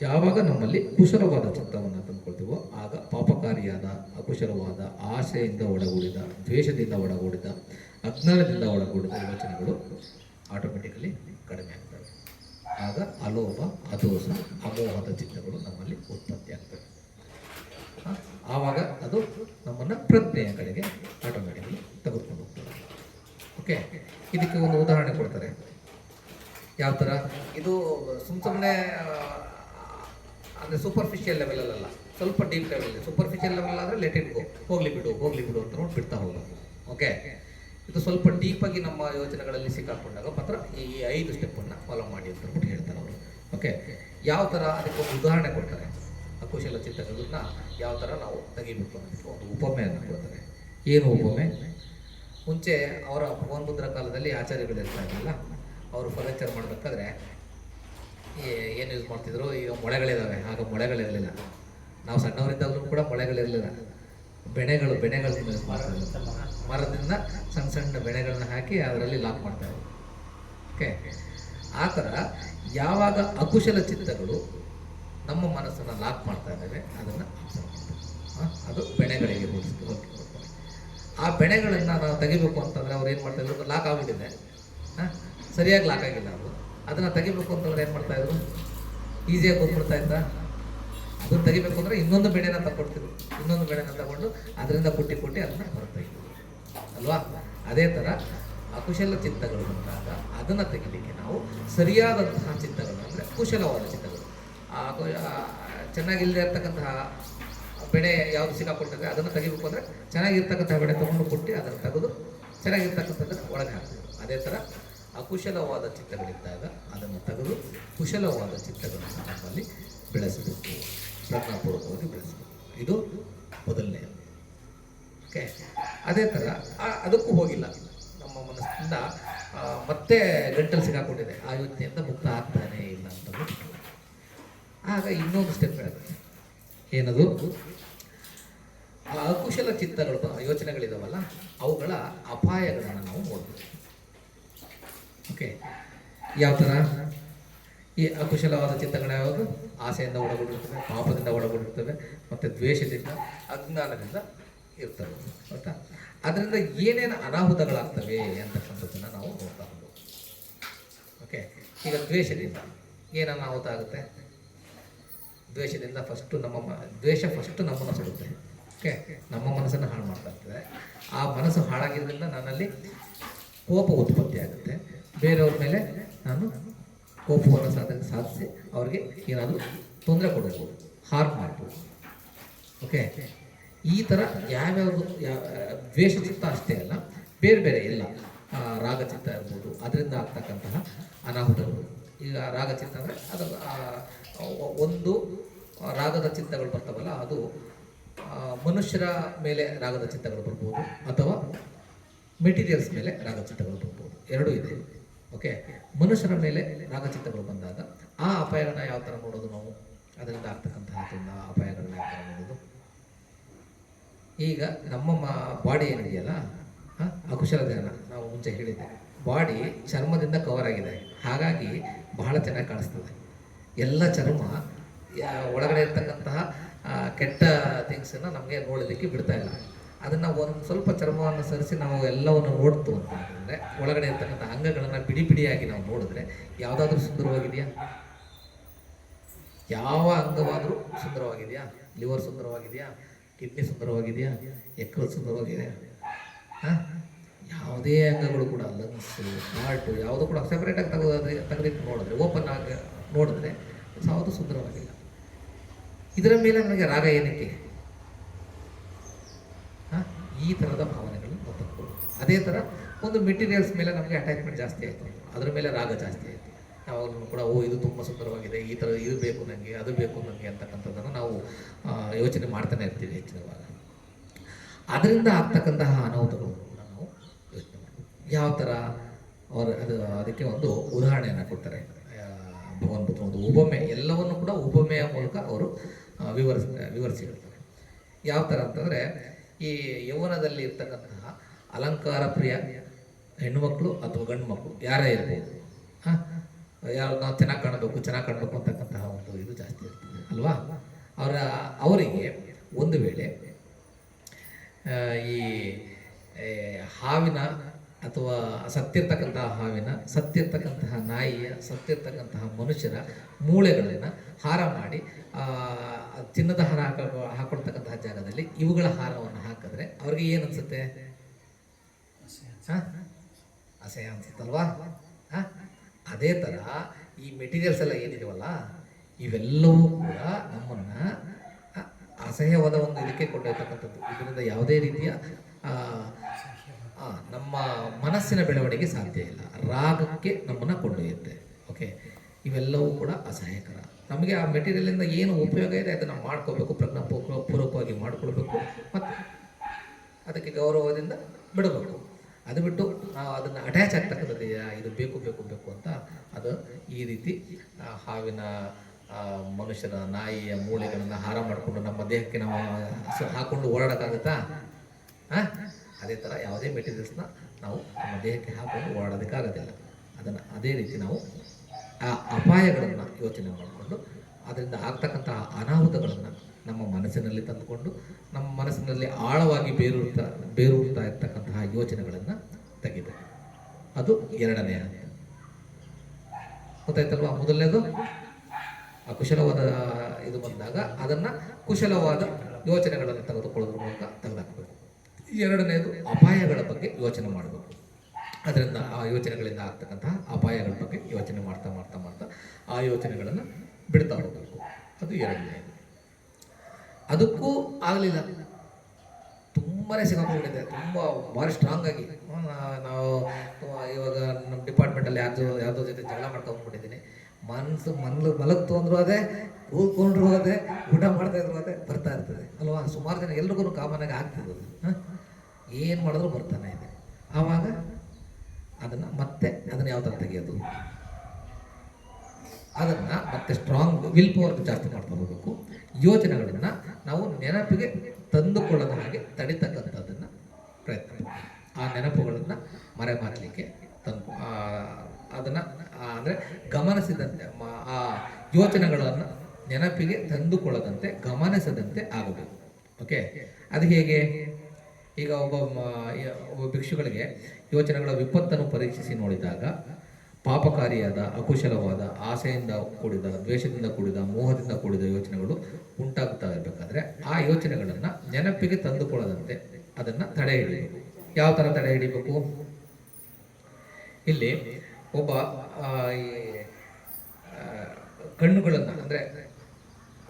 ಯಾವಾಗ ನಮ್ಮಲ್ಲಿ ಕುಶಲವಾದ ಚಿತ್ತವನ್ನು ತಂದುಕೊಳ್ತೀವೋ ಆಗ ಪಾಪಕಾರಿಯಾದ, ಅಕುಶಲವಾದ ಆಶೆಯಿಂದ ಒಳಗೂಡಿದ, ದ್ವೇಷದಿಂದ ಒಳಗೂಡಿದ, ಅಜ್ಞಾನದಿಂದ ಒಳಗೂಡಿದ ಯೋಚನೆಗಳು ಆಟೋಮೆಟಿಕಲಿ ಕಡಿಮೆ ಆಗ ಅಲೋಭ ಅದೋಷ ಅಮೋಹದ ಚಿತ್ತಗಳು ನಮ್ಮಲ್ಲಿ ಉತ್ಪತ್ತಿ ಆಗ್ತವೆ. ಆವಾಗ ಅದು ನಮ್ಮನ್ನು ಪ್ರಜ್ಞೆಯ ಕಡೆಗೆ ಆಟೋಮ್ಯಾಟಿಕಲಿ ತೆಗೆದುಕೊಂಡು ಹೋಗ್ತದೆ. ಓಕೆ ಇದಕ್ಕೆ ಒಂದು ಉದಾಹರಣೆ ಕೊಡ್ತಾರೆ. ಯಾವ ಥರ ಇದು ಸುಮ್ಮ ಸುಮ್ಮನೆ ಅಂದರೆ ಸೂಪರ್ಫಿಷಿಯಲ್ ಲೆವೆಲಲ್ಲ ಸ್ವಲ್ಪ ಡೀಪ್ ಲೆವೆಲ್ ಸೂಪರ್ಫಿಷಿಯಲ್ ಲೆವೆಲ್ ಆದರೆ ಲೆಟ್ ಇಟ್ ಗೋ ಹೋಗ್ಲಿ ಬಿಡು ಹೋಗ್ಲಿ ಬಿಡು ಅಂತ ನೋಡಿ ಬಿಡ್ತಾ ಹೋಗೋದು. ಓಕೆ ಇದು ಸ್ವಲ್ಪ ಡೀಪಾಗಿ ನಮ್ಮ ಯೋಚನೆಗಳಲ್ಲಿ ಸಿಕ್ಕಾಕೊಂಡಾಗ ಮಾತ್ರ ಈ ಐದು ಸ್ಟೆಪ್ಪನ್ನು ಫಾಲೋ ಮಾಡಿ ಅಂತ ಅಂದ್ಬಿಟ್ಟು ಹೇಳ್ತಾರೆ ಅವರು. ಓಕೆ ಯಾವ ಥರ ಅದಕ್ಕೆ ಒಂದು ಉದಾಹರಣೆ ಕೊಡ್ತಾರೆ? ಅಕುಶಲ ಚಿತ್ರಗಳನ್ನ ಯಾವ ಥರ ನಾವು ತೆಗಿಬೇಕು ಅನ್ನೋದಕ್ಕೆ ಒಂದು ಉಪಮೆಯನ್ನು ಕೊಡ್ತಾರೆ. ಏನು ಉಪಮೆ? ಮುಂಚೆ ಅವರ ಭಗವನ್ ಬುದ್ಧರ ಕಾಲದಲ್ಲಿ ಆಚಾರ್ಯಗಳು ಇರ್ತಾ ಇರಲಿಲ್ಲ ಅವರು ಫರ್ನಿಚರ್ ಮಾಡಬೇಕಾದ್ರೆ ಏನು ಯೂಸ್ ಮಾಡ್ತಿದ್ರು? ಈಗ ಮೊಳೆಗಳಿದ್ದಾವೆ ಆಗ ಮೊಳೆಗಳಿರಲಿಲ್ಲ. ನಾವು ಸಣ್ಣವರಿದ್ದಾಗಲೂ ಕೂಡ ಮೊಳೆಗಳಿರಲಿಲ್ಲ. ಬೆಳೆಗಳು ಬೆಳೆಗಳಿಂದ ಮರದಿಂದ ಸಣ್ಣ ಸಣ್ಣ ಬೆಳೆಗಳನ್ನ ಹಾಕಿ ಅದರಲ್ಲಿ ಲಾಕ್ ಮಾಡ್ತಾರೆ. ಓಕೆ ಆ ಥರ ಯಾವಾಗ ಅಕುಶಲ ಚಿತ್ತಗಳು ನಮ್ಮ ಮನಸ್ಸನ್ನು ಲಾಕ್ ಮಾಡ್ತಾ ಇದ್ದಾವೆ, ಅದನ್ನು ಅದು ಬೆಳೆಗಳಿಗೆ ಹೋಲಿಸ್ತು ಓಕೆ ಆ ಬೆಳೆಗಳನ್ನು ನಾವು ತೆಗಿಬೇಕು ಅಂತಂದರೆ ಅವ್ರು ಏನು ಮಾಡ್ತಾ ಇದ್ರು? ಲಾಕ್ ಆಗಿಬಿಟ್ಟಿದೆ. ಸರಿಯಾಗಿ ಲಾಕ್ ಆಗಿಲ್ಲ ಅದು. ಅದನ್ನು ತೆಗಿಬೇಕು ಅಂತಂದ್ರೆ ಏನು ಮಾಡ್ತಾ ಇದ್ರು? ಈಸಿಯಾಗಿ ಗೊತ್ತಿಡ್ತಾ ಇದ್ದ ಅದನ್ನು ತೆಗಿಬೇಕು ಅಂದರೆ ಇನ್ನೊಂದು ಬೆಳೆನ ತಗೊಡ್ತಿದ್ರು ಇನ್ನೊಂದು ಬೆಳೆನ ತಗೊಂಡು ಅದರಿಂದ ಕುಟ್ಟಿ ಕುಟ್ಟಿ ಅದನ್ನ ಹೊರಗೆ ಅಲ್ವಾ? ಅದೇ ಥರ ಅಕುಶಲ ಚಿತ್ತಗಳು ಬಂದಾಗ ಅದನ್ನು ತೆಗಿಲಿಕ್ಕೆ ನಾವು ಸರಿಯಾದಂತಹ ಚಿತ್ತಗಳು ಅಂದ್ರೆ ಕುಶಲವಾದ ಚಿತ್ತಗಳು ಆ ಚೆನ್ನಾಗಿಲ್ಲದೆ ಇರ್ತಕ್ಕಂತಹ ಬೆಳೆ ಯಾವ್ದು ಸಿಕ್ಕಾಕೊಟ್ಟಿದೆ ಅದನ್ನು ತೆಗಿಬೇಕು ಅಂದರೆ ಚೆನ್ನಾಗಿರ್ತಕ್ಕಂಥ ಬೆಳೆ ತೊಗೊಂಡು ಕೊಟ್ಟು ಅದನ್ನು ತೆಗೆದು ಚೆನ್ನಾಗಿರ್ತಕ್ಕಂಥದ್ದನ್ನು ಒಳಗೆ ಹಾಕ್ತೀವಿ. ಅದೇ ಥರ ಅಕುಶಲವಾದ ಚಿತ್ತಗಳಿದ್ದಾಗ ಅದನ್ನು ತೆಗೆದು ಕುಶಲವಾದ ಚಿತ್ತಗಳನ್ನು ನಮ್ಮಲ್ಲಿ ಬೆಳೆಸಬೇಕು. ಪ್ರಜ್ಞಾಪೂರ್ವಕವಾಗಿ ಬೆಳೆಸಬೇಕು ಇದು ಮೊದಲನೇ. ಓಕೆ ಅದೇ ಥರ ಅದಕ್ಕೂ ಹೋಗಿಲ್ಲ. ನಮ್ಮ ಮನಸ್ಸಿಂದ ಮತ್ತೆ ಗಂಟಲು ಸಿಗಾಕೊಂಡಿದೆ ಆ ಯೋಚನೆಯಿಂದ ಮುಕ್ತ ಆಗ್ತಾನೆ ಇಲ್ಲ ಅಂತ ಆಗ ಇನ್ನೊಂದು ಸ್ಟೆಪ್ ಹೇಳುತ್ತೆ ಏನದು? ಅಕುಶಲ ಚಿತ್ತಗಳು ಯೋಚನೆಗಳಿದಾವಲ್ಲ, ಅವುಗಳ ಅಪಾಯಗಳನ್ನು ನಾವು ನೋಡ್ಬೋದು ಓಕೆ ಯಾವ ಥರ ಈ ಅಕುಶಲವಾದ ಚಿಂತನೆಗಳು ಯಾವುದು? ಆಸೆಯಿಂದ ಒಳಗೊಂಡಿರ್ತವೆ ಪಾಪದಿಂದ ಒಳಗೊಂಡಿರ್ತವೆ ಮತ್ತು ದ್ವೇಷದಿಂದ, ಅಜ್ಞಾನದಿಂದ ಇರ್ತವೆ ಗೊತ್ತಾ? ಅದರಿಂದ ಏನೇನು ಅನಾಹುತಗಳಾಗ್ತವೆ ಅಂತಕ್ಕಂಥದ್ದನ್ನು ನಾವು ನೋಡ್ತಾ ಹೋಗ್ಬೋದು ಓಕೆ? ಈಗ ದ್ವೇಷದಿಂದ ಏನು ಅನಾಹುತ ಆಗುತ್ತೆ? ದ್ವೇಷದಿಂದ ಫಸ್ಟು ನಮ್ಮ ಮ- ದ್ವೇಷ ಫಸ್ಟು ನಮ್ಮನ್ನು ಸುಡುತ್ತೆ ಓಕೆ? ನಮ್ಮ ಮನಸ್ಸನ್ನು ಹಾಳು ಮಾಡ್ತಾ ಇರ್ತದೆ. ಆ ಮನಸ್ಸು ಹಾಳಾಗಿರೋದ್ರಿಂದ ನನ್ನಲ್ಲಿ ಕೋಪ ಉತ್ಪತ್ತಿ ಆಗುತ್ತೆ. ಬೇರೆಯವ್ರ ಮೇಲೆ ನಾನು ಕೋಪವನ್ನು ಸಾಧ ಸಾಧಿಸಿ ಅವ್ರಿಗೆ ಏನಾದರೂ ತೊಂದರೆ ಕೊಡಬಹುದು ಹಾರ್ಮ್ ಮಾಡ್ಬೋದು ಓಕೆ ಈ ಥರ ಯಾವ್ಯಾವ ಯಾವ ದ್ವೇಷ ಚಿತ್ತ ಅಷ್ಟೇ ಅಲ್ಲ, ಬೇರೆ ಬೇರೆ ಎಲ್ಲ ರಾಗಚಿತ್ತ ಇರ್ಬೋದು, ಅದರಿಂದ ಆಗ್ತಕ್ಕಂತಹ ಅನಾಹುತಗಳು. ಈಗ ರಾಗಚಿತ್ತ ಅಂದರೆ ಅದು ಒಂದು ರಾಗದ ಚಿತ್ತಗಳು ಬರ್ತಾವಲ್ಲ, ಅದು ಮನುಷ್ಯರ ಮೇಲೆ ರಾಗದ ಚಿತ್ತಗಳು ಬರ್ಬೋದು, ಅಥವಾ ಮೆಟೀರಿಯಲ್ಸ್ ಮೇಲೆ ರಾಗಚಿತ್ತಗಳು ಬರ್ಬೋದು. ಎರಡೂ ಇದೆ. ಓಕೆ ಮನುಷ್ಯರ ಮೇಲೆ ರಾಗಚಿತ್ತಗಳು ಬಂದಾಗ ಆ ಅಪಾಯಗಳನ್ನ ಯಾವ ಥರ ನೋಡೋದು ನಾವು? ಅದರಿಂದ ಆಗ್ತಕ್ಕಂತಹ ಅಪಾಯಗಳನ್ನ ಯಾವ ಥರ ನೋಡೋದು? ಈಗ ನಮ್ಮ ಬಾಡಿ ಏನಿದೆಯಲ್ಲ ಅಕುಶಲ ಧ್ಯಾನ ನಾವು ಮುಂಚೆ ಹೇಳಿದ್ದೆ. ಬಾಡಿ ಚರ್ಮದಿಂದ ಕವರ್ ಆಗಿದೆ. ಹಾಗಾಗಿ ಬಹಳ ಚೆನ್ನಾಗಿ ಕಾಣಿಸ್ತದೆ. ಎಲ್ಲ ಚರ್ಮ ಒಳಗಡೆ ಇರ್ತಕ್ಕಂತಹ ಕೆಟ್ಟ ಥಿಂಗ್ಸನ್ನು ನಮಗೆ ನೋಡೋದಕ್ಕೆ ಬಿಡ್ತಾ ಇಲ್ಲ. ಅದನ್ನು ಒಂದು ಸ್ವಲ್ಪ ಚರ್ಮವನ್ನು ಸರಿಸಿ ನಾವು ಎಲ್ಲವನ್ನು ನೋಡ್ತು ಅಂತ ಅಂತಂದರೆ ಒಳಗಡೆ ಇರ್ತಕ್ಕಂಥ ಅಂಗಗಳನ್ನು ಬಿಡಿ ಬಿಡಿಯಾಗಿ ನಾವು ನೋಡಿದ್ರೆ ಯಾವುದಾದ್ರೂ ಸುಂದರವಾಗಿದೆಯಾ? ಯಾವ ಅಂಗವಾದರೂ ಸುಂದರವಾಗಿದೆಯಾ? ಲಿವರ್ ಸುಂದರವಾಗಿದೆಯಾ? ಕಿಡ್ನಿ ಸುಂದರವಾಗಿದೆಯಾ? ಎಕ್ಕಲ್ ಸುಂದರವಾಗಿದೆ ಹಾಂ? ಯಾವುದೇ ಅಂಗಗಳು ಕೂಡ ಲಂಗ್ಸು, ಹಾರ್ಟು ಯಾವುದು ಕೂಡ ಸೆಪರೇಟಾಗಿ ತೆಗೆದು ತೆಗೆದಿಟ್ಟು ನೋಡಿದ್ರೆ ಓಪನ್ ಆಗಿ ನೋಡಿದ್ರೆ ಯಾವುದು ಸುಂದರವಾಗಿಲ್ಲ. ಇದರ ಮೇಲೆ ನನಗೆ ರಾಗ ಏನಕ್ಕೆ? ಈ ಥರದ ಭಾವನೆಗಳು ನಾವು ಅದೇ ಥರ ಒಂದು ಮೆಟೀರಿಯಲ್ಸ್ ಮೇಲೆ ನಮಗೆ ಅಟ್ಯಾಚ್ಮೆಂಟ್ ಜಾಸ್ತಿ ಆಯಿತು. ಅದ್ರ ಮೇಲೆ ರಾಗ ಜಾಸ್ತಿ ಆಯಿತು. ಯಾವಾಗಲೂ ಕೂಡ, ಓ, ಇದು ತುಂಬ ಸುಂದರವಾಗಿದೆ, ಈ ಥರ ಇದು ಬೇಕು ನನಗೆ ಅದು ಬೇಕು ನನಗೆ ಅಂತಕ್ಕಂಥದ್ದನ್ನು ನಾವು ಯೋಚನೆ ಮಾಡ್ತಾನೆ ಇರ್ತೀವಿ ಹೆಚ್ಚಿನವಾಗ. ಅದರಿಂದ ಆಗ್ತಕ್ಕಂತಹ ಅನಾಹುತಗಳು ನಾವು ಯೋಚನೆ ಮಾಡ್ತೀವಿ. ಯಾವ ಥರ ಅವರು, ಅದು, ಅದಕ್ಕೆ ಒಂದು ಉದಾಹರಣೆಯನ್ನು ಕೊಡ್ತಾರೆ ಭಗವನ್ ಬುದ್ಧ ಒಂದು ಉಪಮೆ, ಎಲ್ಲವನ್ನು ಕೂಡ ಉಪಮೆಯ ಮೂಲಕ ಅವರು ವಿವರಿಸ್, ವಿವರಿಸಿ ಹೇಳ್ತಾರೆ. ಯಾವ ಥರ ಅಂತಂದರೆ ಈ ಯೌವನದಲ್ಲಿ ಇರ್ತಕ್ಕಂತಹ ಅಲಂಕಾರ ಪ್ರಿಯ ಹೆಣ್ಣುಮಕ್ಕಳು ಅಥವಾ ಗಂಡು ಮಕ್ಕಳು ಯಾರೇ ಇರ್ಬೋದು. ಹಾಂ? ಯಾರು ನಾವು ಚೆನ್ನಾಗಿ ಕಾಣಬೇಕು ಚೆನ್ನಾಗಿ ಕಾಣಬೇಕು ಅಂತಕ್ಕಂತಹ ಒಂದು ಇದು ಜಾಸ್ತಿ ಇರ್ತದೆ, ಅಲ್ವಾ? ಅವರ, ಅವರಿಗೆ ಒಂದು ವೇಳೆ ಈ ಹಾವಿನ ಅಥವಾ ಸತ್ತಿರ್ತಕ್ಕಂತಹ ಹಾವಿನ ಸತ್ತಿರ್ತಕ್ಕಂತಹ ನಾಯಿಯ ಸತ್ತಿರ್ತಕ್ಕಂತಹ ಮನುಷ್ಯರ ಮೂಳೆಗಳನ್ನು ಹಾರ ಮಾಡಿ ಚಿನ್ನದ ಹಾರ ಹಾಕ ಹಾಕೊಳ್ತಕ್ಕಂತಹ ಜಾಗದಲ್ಲಿ ಇವುಗಳ ಹಾರವನ್ನು ಹಾಕಿದ್ರೆ ಅವ್ರಿಗೆ ಏನು ಅನ್ಸುತ್ತೆ ಹ? ಅಸಹ್ಯ ಅನ್ಸುತ್ತಲ್ವಾ ಹ? ಅದೇ ಥರ ಈ ಮೆಟೀರಿಯಲ್ಸ್ ಎಲ್ಲ ಏನಿದೆಯಲ್ಲ ಇವೆಲ್ಲವೂ ಕೂಡ ನಮ್ಮನ್ನ ಅಸಹ್ಯವಾದ ಒಂದು ಇದಕ್ಕೆ ಕೊಂಡೊಯ್ತಕ್ಕಂಥದ್ದು ಇದರಿಂದ ಯಾವುದೇ ರೀತಿಯ ನಮ್ಮ ಮನಸ್ಸಿನ ಬೆಳವಣಿಗೆ ಸಾಧ್ಯ ಇಲ್ಲ. ರಾಗಕ್ಕೆ ನಮ್ಮನ್ನು ಕೊಂಡೊಯ್ಯುತ್ತೆ. ಓಕೆ ಇವೆಲ್ಲವೂ ಕೂಡ ಅಸಹಾಯಕರ. ನಮಗೆ ಆ ಮೆಟೀರಿಯಲಿಂದ ಏನು ಉಪಯೋಗ ಇದೆ ಅದನ್ನು ಮಾಡ್ಕೋಬೇಕು ಪ್ರಜ್ಞ ಪೂರ್ವ- ಪೂರ್ವಕವಾಗಿ ಮಾಡ್ಕೊಳ್ಬೇಕು ಮತ್ತು ಅದಕ್ಕೆ ಗೌರವದಿಂದ ಬಿಡಬೇಕು. ಅದು ಬಿಟ್ಟು ನಾವು ಅದನ್ನು ಅಟ್ಯಾಚ್ ಆಗ್ತಕ್ಕಂಥದ್ದು ಇದು ಬೇಕು ಬೇಕು ಬೇಕು ಅಂತ ಅದು ಈ ರೀತಿ ಹಾವಿನ ಮನುಷ್ಯನ ನಾಯಿಯ ಮೂಳೆಗಳನ್ನು ಹಾರ ಮಾಡಿಕೊಂಡು ನಮ್ಮ ದೇಹಕ್ಕೆ ನಾವು ಹಾಕೊಂಡು ಓಡಾಡೋಕ್ಕಾಗುತ್ತಾ? ಹಾಂ ಅದೇ ಥರ ಯಾವುದೇ ಮೆಟೀರಿಯಲ್ಸ್ನ ನಾವು ನಮ್ಮ ದೇಹಕ್ಕೆ ಹಾಕೊಂಡು ಓಡಾಡೋದಕ್ಕಾಗೋದಿಲ್ಲ ಅದನ್ನು ಅದೇ ರೀತಿ ನಾವು ಆ ಅಪಾಯಗಳನ್ನು ಯೋಚನೆ ಮಾಡಿಕೊಂಡು, ಅದರಿಂದ ಆಗ್ತಕ್ಕಂತಹ ಅನಾಹುತಗಳನ್ನು ನಮ್ಮ ಮನಸ್ಸಿನಲ್ಲಿ ತಂದುಕೊಂಡು, ನಮ್ಮ ಮನಸ್ಸಿನಲ್ಲಿ ಆಳವಾಗಿ ಬೇರೂರ್ತಾ ಬೇರೂರ್ತಾ ಇರ್ತಕ್ಕಂತಹ ಯೋಚನೆಗಳನ್ನು ತೆಗಿಬೇಕು. ಅದು ಎರಡನೇ ಹಂತ. ಗೊತ್ತಾಯ್ತಲ್ವಾ? ಮೊದಲನೇದು ಅಕುಶಲವಾದ ಇದು ಬಂದಾಗ ಅದನ್ನು ಕುಶಲವಾದ ಯೋಚನೆಗಳನ್ನು ತೆಗೆದುಕೊಳ್ಳೋದ್ರ ಮೂಲಕ ತೆಗೆದುಹಾಕಬೇಕು ಎರಡನೇದು ಅಪಾಯಗಳ ಬಗ್ಗೆ ಯೋಚನೆ ಮಾಡಬೇಕು. ಅದರಿಂದ ಆ ಯೋಚನೆಗಳಿಂದ ಆಗ್ತಕ್ಕಂತಹ ಅಪಾಯಗಳ ಬಗ್ಗೆ ಯೋಚನೆ ಮಾಡ್ತಾ ಮಾಡ್ತಾ ಮಾಡ್ತಾ ಆ ಯೋಚನೆಗಳನ್ನು ಬಿಡ್ತಾ ಹೋಗಬೇಕು. ಅದು ಎರಡನೇದು. ಅದಕ್ಕೂ ಆಗಲಿಲ್ಲ. ತುಂಬಾ ಸಿಗಾಕೊಂಡಿದೆ ತುಂಬ ಭಾರಿ ಸ್ಟ್ರಾಂಗ್ ಆಗಿ. ನಾವು ಇವಾಗ ನಮ್ಮ ಡಿಪಾರ್ಟ್ಮೆಂಟಲ್ಲಿ ಯಾರ್ದು ಯಾವುದೋ ಜೊತೆ ಜಗಳ ಮಾಡ್ಕೊಂಡ್ಬಿಟ್ಟಿದ್ದೀನಿ ಮನಸ್ಸು ಮನ್ಲು ಮಲಗ್ತು ಅಂದ್ರೂ ಅದೇ ಕೂತ್ಕೊಂಡ್ರು ಅದೇ ಊಟ ಮಾಡ್ತಾ ಇದ್ರು ಅದೇ ಬರ್ತಾ ಇರ್ತದೆ. ಅಲ್ವಾ? ಸುಮಾರು ಜನ ಎಲ್ರಿಗೂ ಕಾಮನ್ ಆಗಿ ಅದು ಏನು ಮಾಡಿದ್ರು ಬರ್ತಾನೆ ಇದೆ. ಆವಾಗ ಅದನ್ನು ಮತ್ತೆ ಅದನ್ನು ಯಾವ ಥರ ತೆಗೆಯೋದು? ಅದನ್ನು ಮತ್ತೆ ಸ್ಟ್ರಾಂಗ್ ವಿಲ್ ಪವರ್ ಜಾಸ್ತಿ ಮಾಡ್ತಾ ಹೋಗಬೇಕು. ಯೋಜನೆಗಳನ್ನು ನಾವು ನೆನಪಿಗೆ ತಂದುಕೊಳ್ಳದ ಹಾಗೆ ತಡಿತಕ್ಕಂಥದ್ದನ್ನು ಪ್ರಯತ್ನ. ಆ ನೆನಪುಗಳನ್ನು ಮರೆಮಾಚಲಿಕ್ಕೆ ತಂದು ಅದನ್ನು ಅಂದರೆ ಗಮನಿಸಿದಂತೆ ಆ ಯೋಚನೆಗಳನ್ನು ನೆನಪಿಗೆ ತಂದುಕೊಳ್ಳದಂತೆ ಗಮನಿಸದಂತೆ ಆಗಬೇಕು. ಓಕೆ ಅದು ಹೇಗೆ? ಈಗ ಒಬ್ಬ ಭಿಕ್ಷುಗಳಿಗೆ ಯೋಚನೆಗಳ ವಿಪತ್ತನ್ನು ಪರೀಕ್ಷಿಸಿ ನೋಡಿದಾಗ ಪಾಪಕಾರಿಯಾದ, ಅಕುಶಲವಾದ, ಆಸೆಯಿಂದ ಕೂಡಿದ, ದ್ವೇಷದಿಂದ ಕೂಡಿದ, ಮೋಹದಿಂದ ಕೂಡಿದ ಯೋಚನೆಗಳು ಉಂಟಾಗುತ್ತಾ ಇರಬೇಕಾದ್ರೆ ಆ ಯೋಚನೆಗಳನ್ನು ನೆನಪಿಗೆ ತಂದುಕೊಳ್ಳದಂತೆ ಅದನ್ನು ತಡೆ ಹಿಡಿಬೇಕು. ಯಾವ ಥರ ತಡೆ ಹಿಡಿಬೇಕು? ಇಲ್ಲಿ ಒಬ್ಬ ಈ ಕಣ್ಣುಗಳನ್ನು ಅಂದರೆ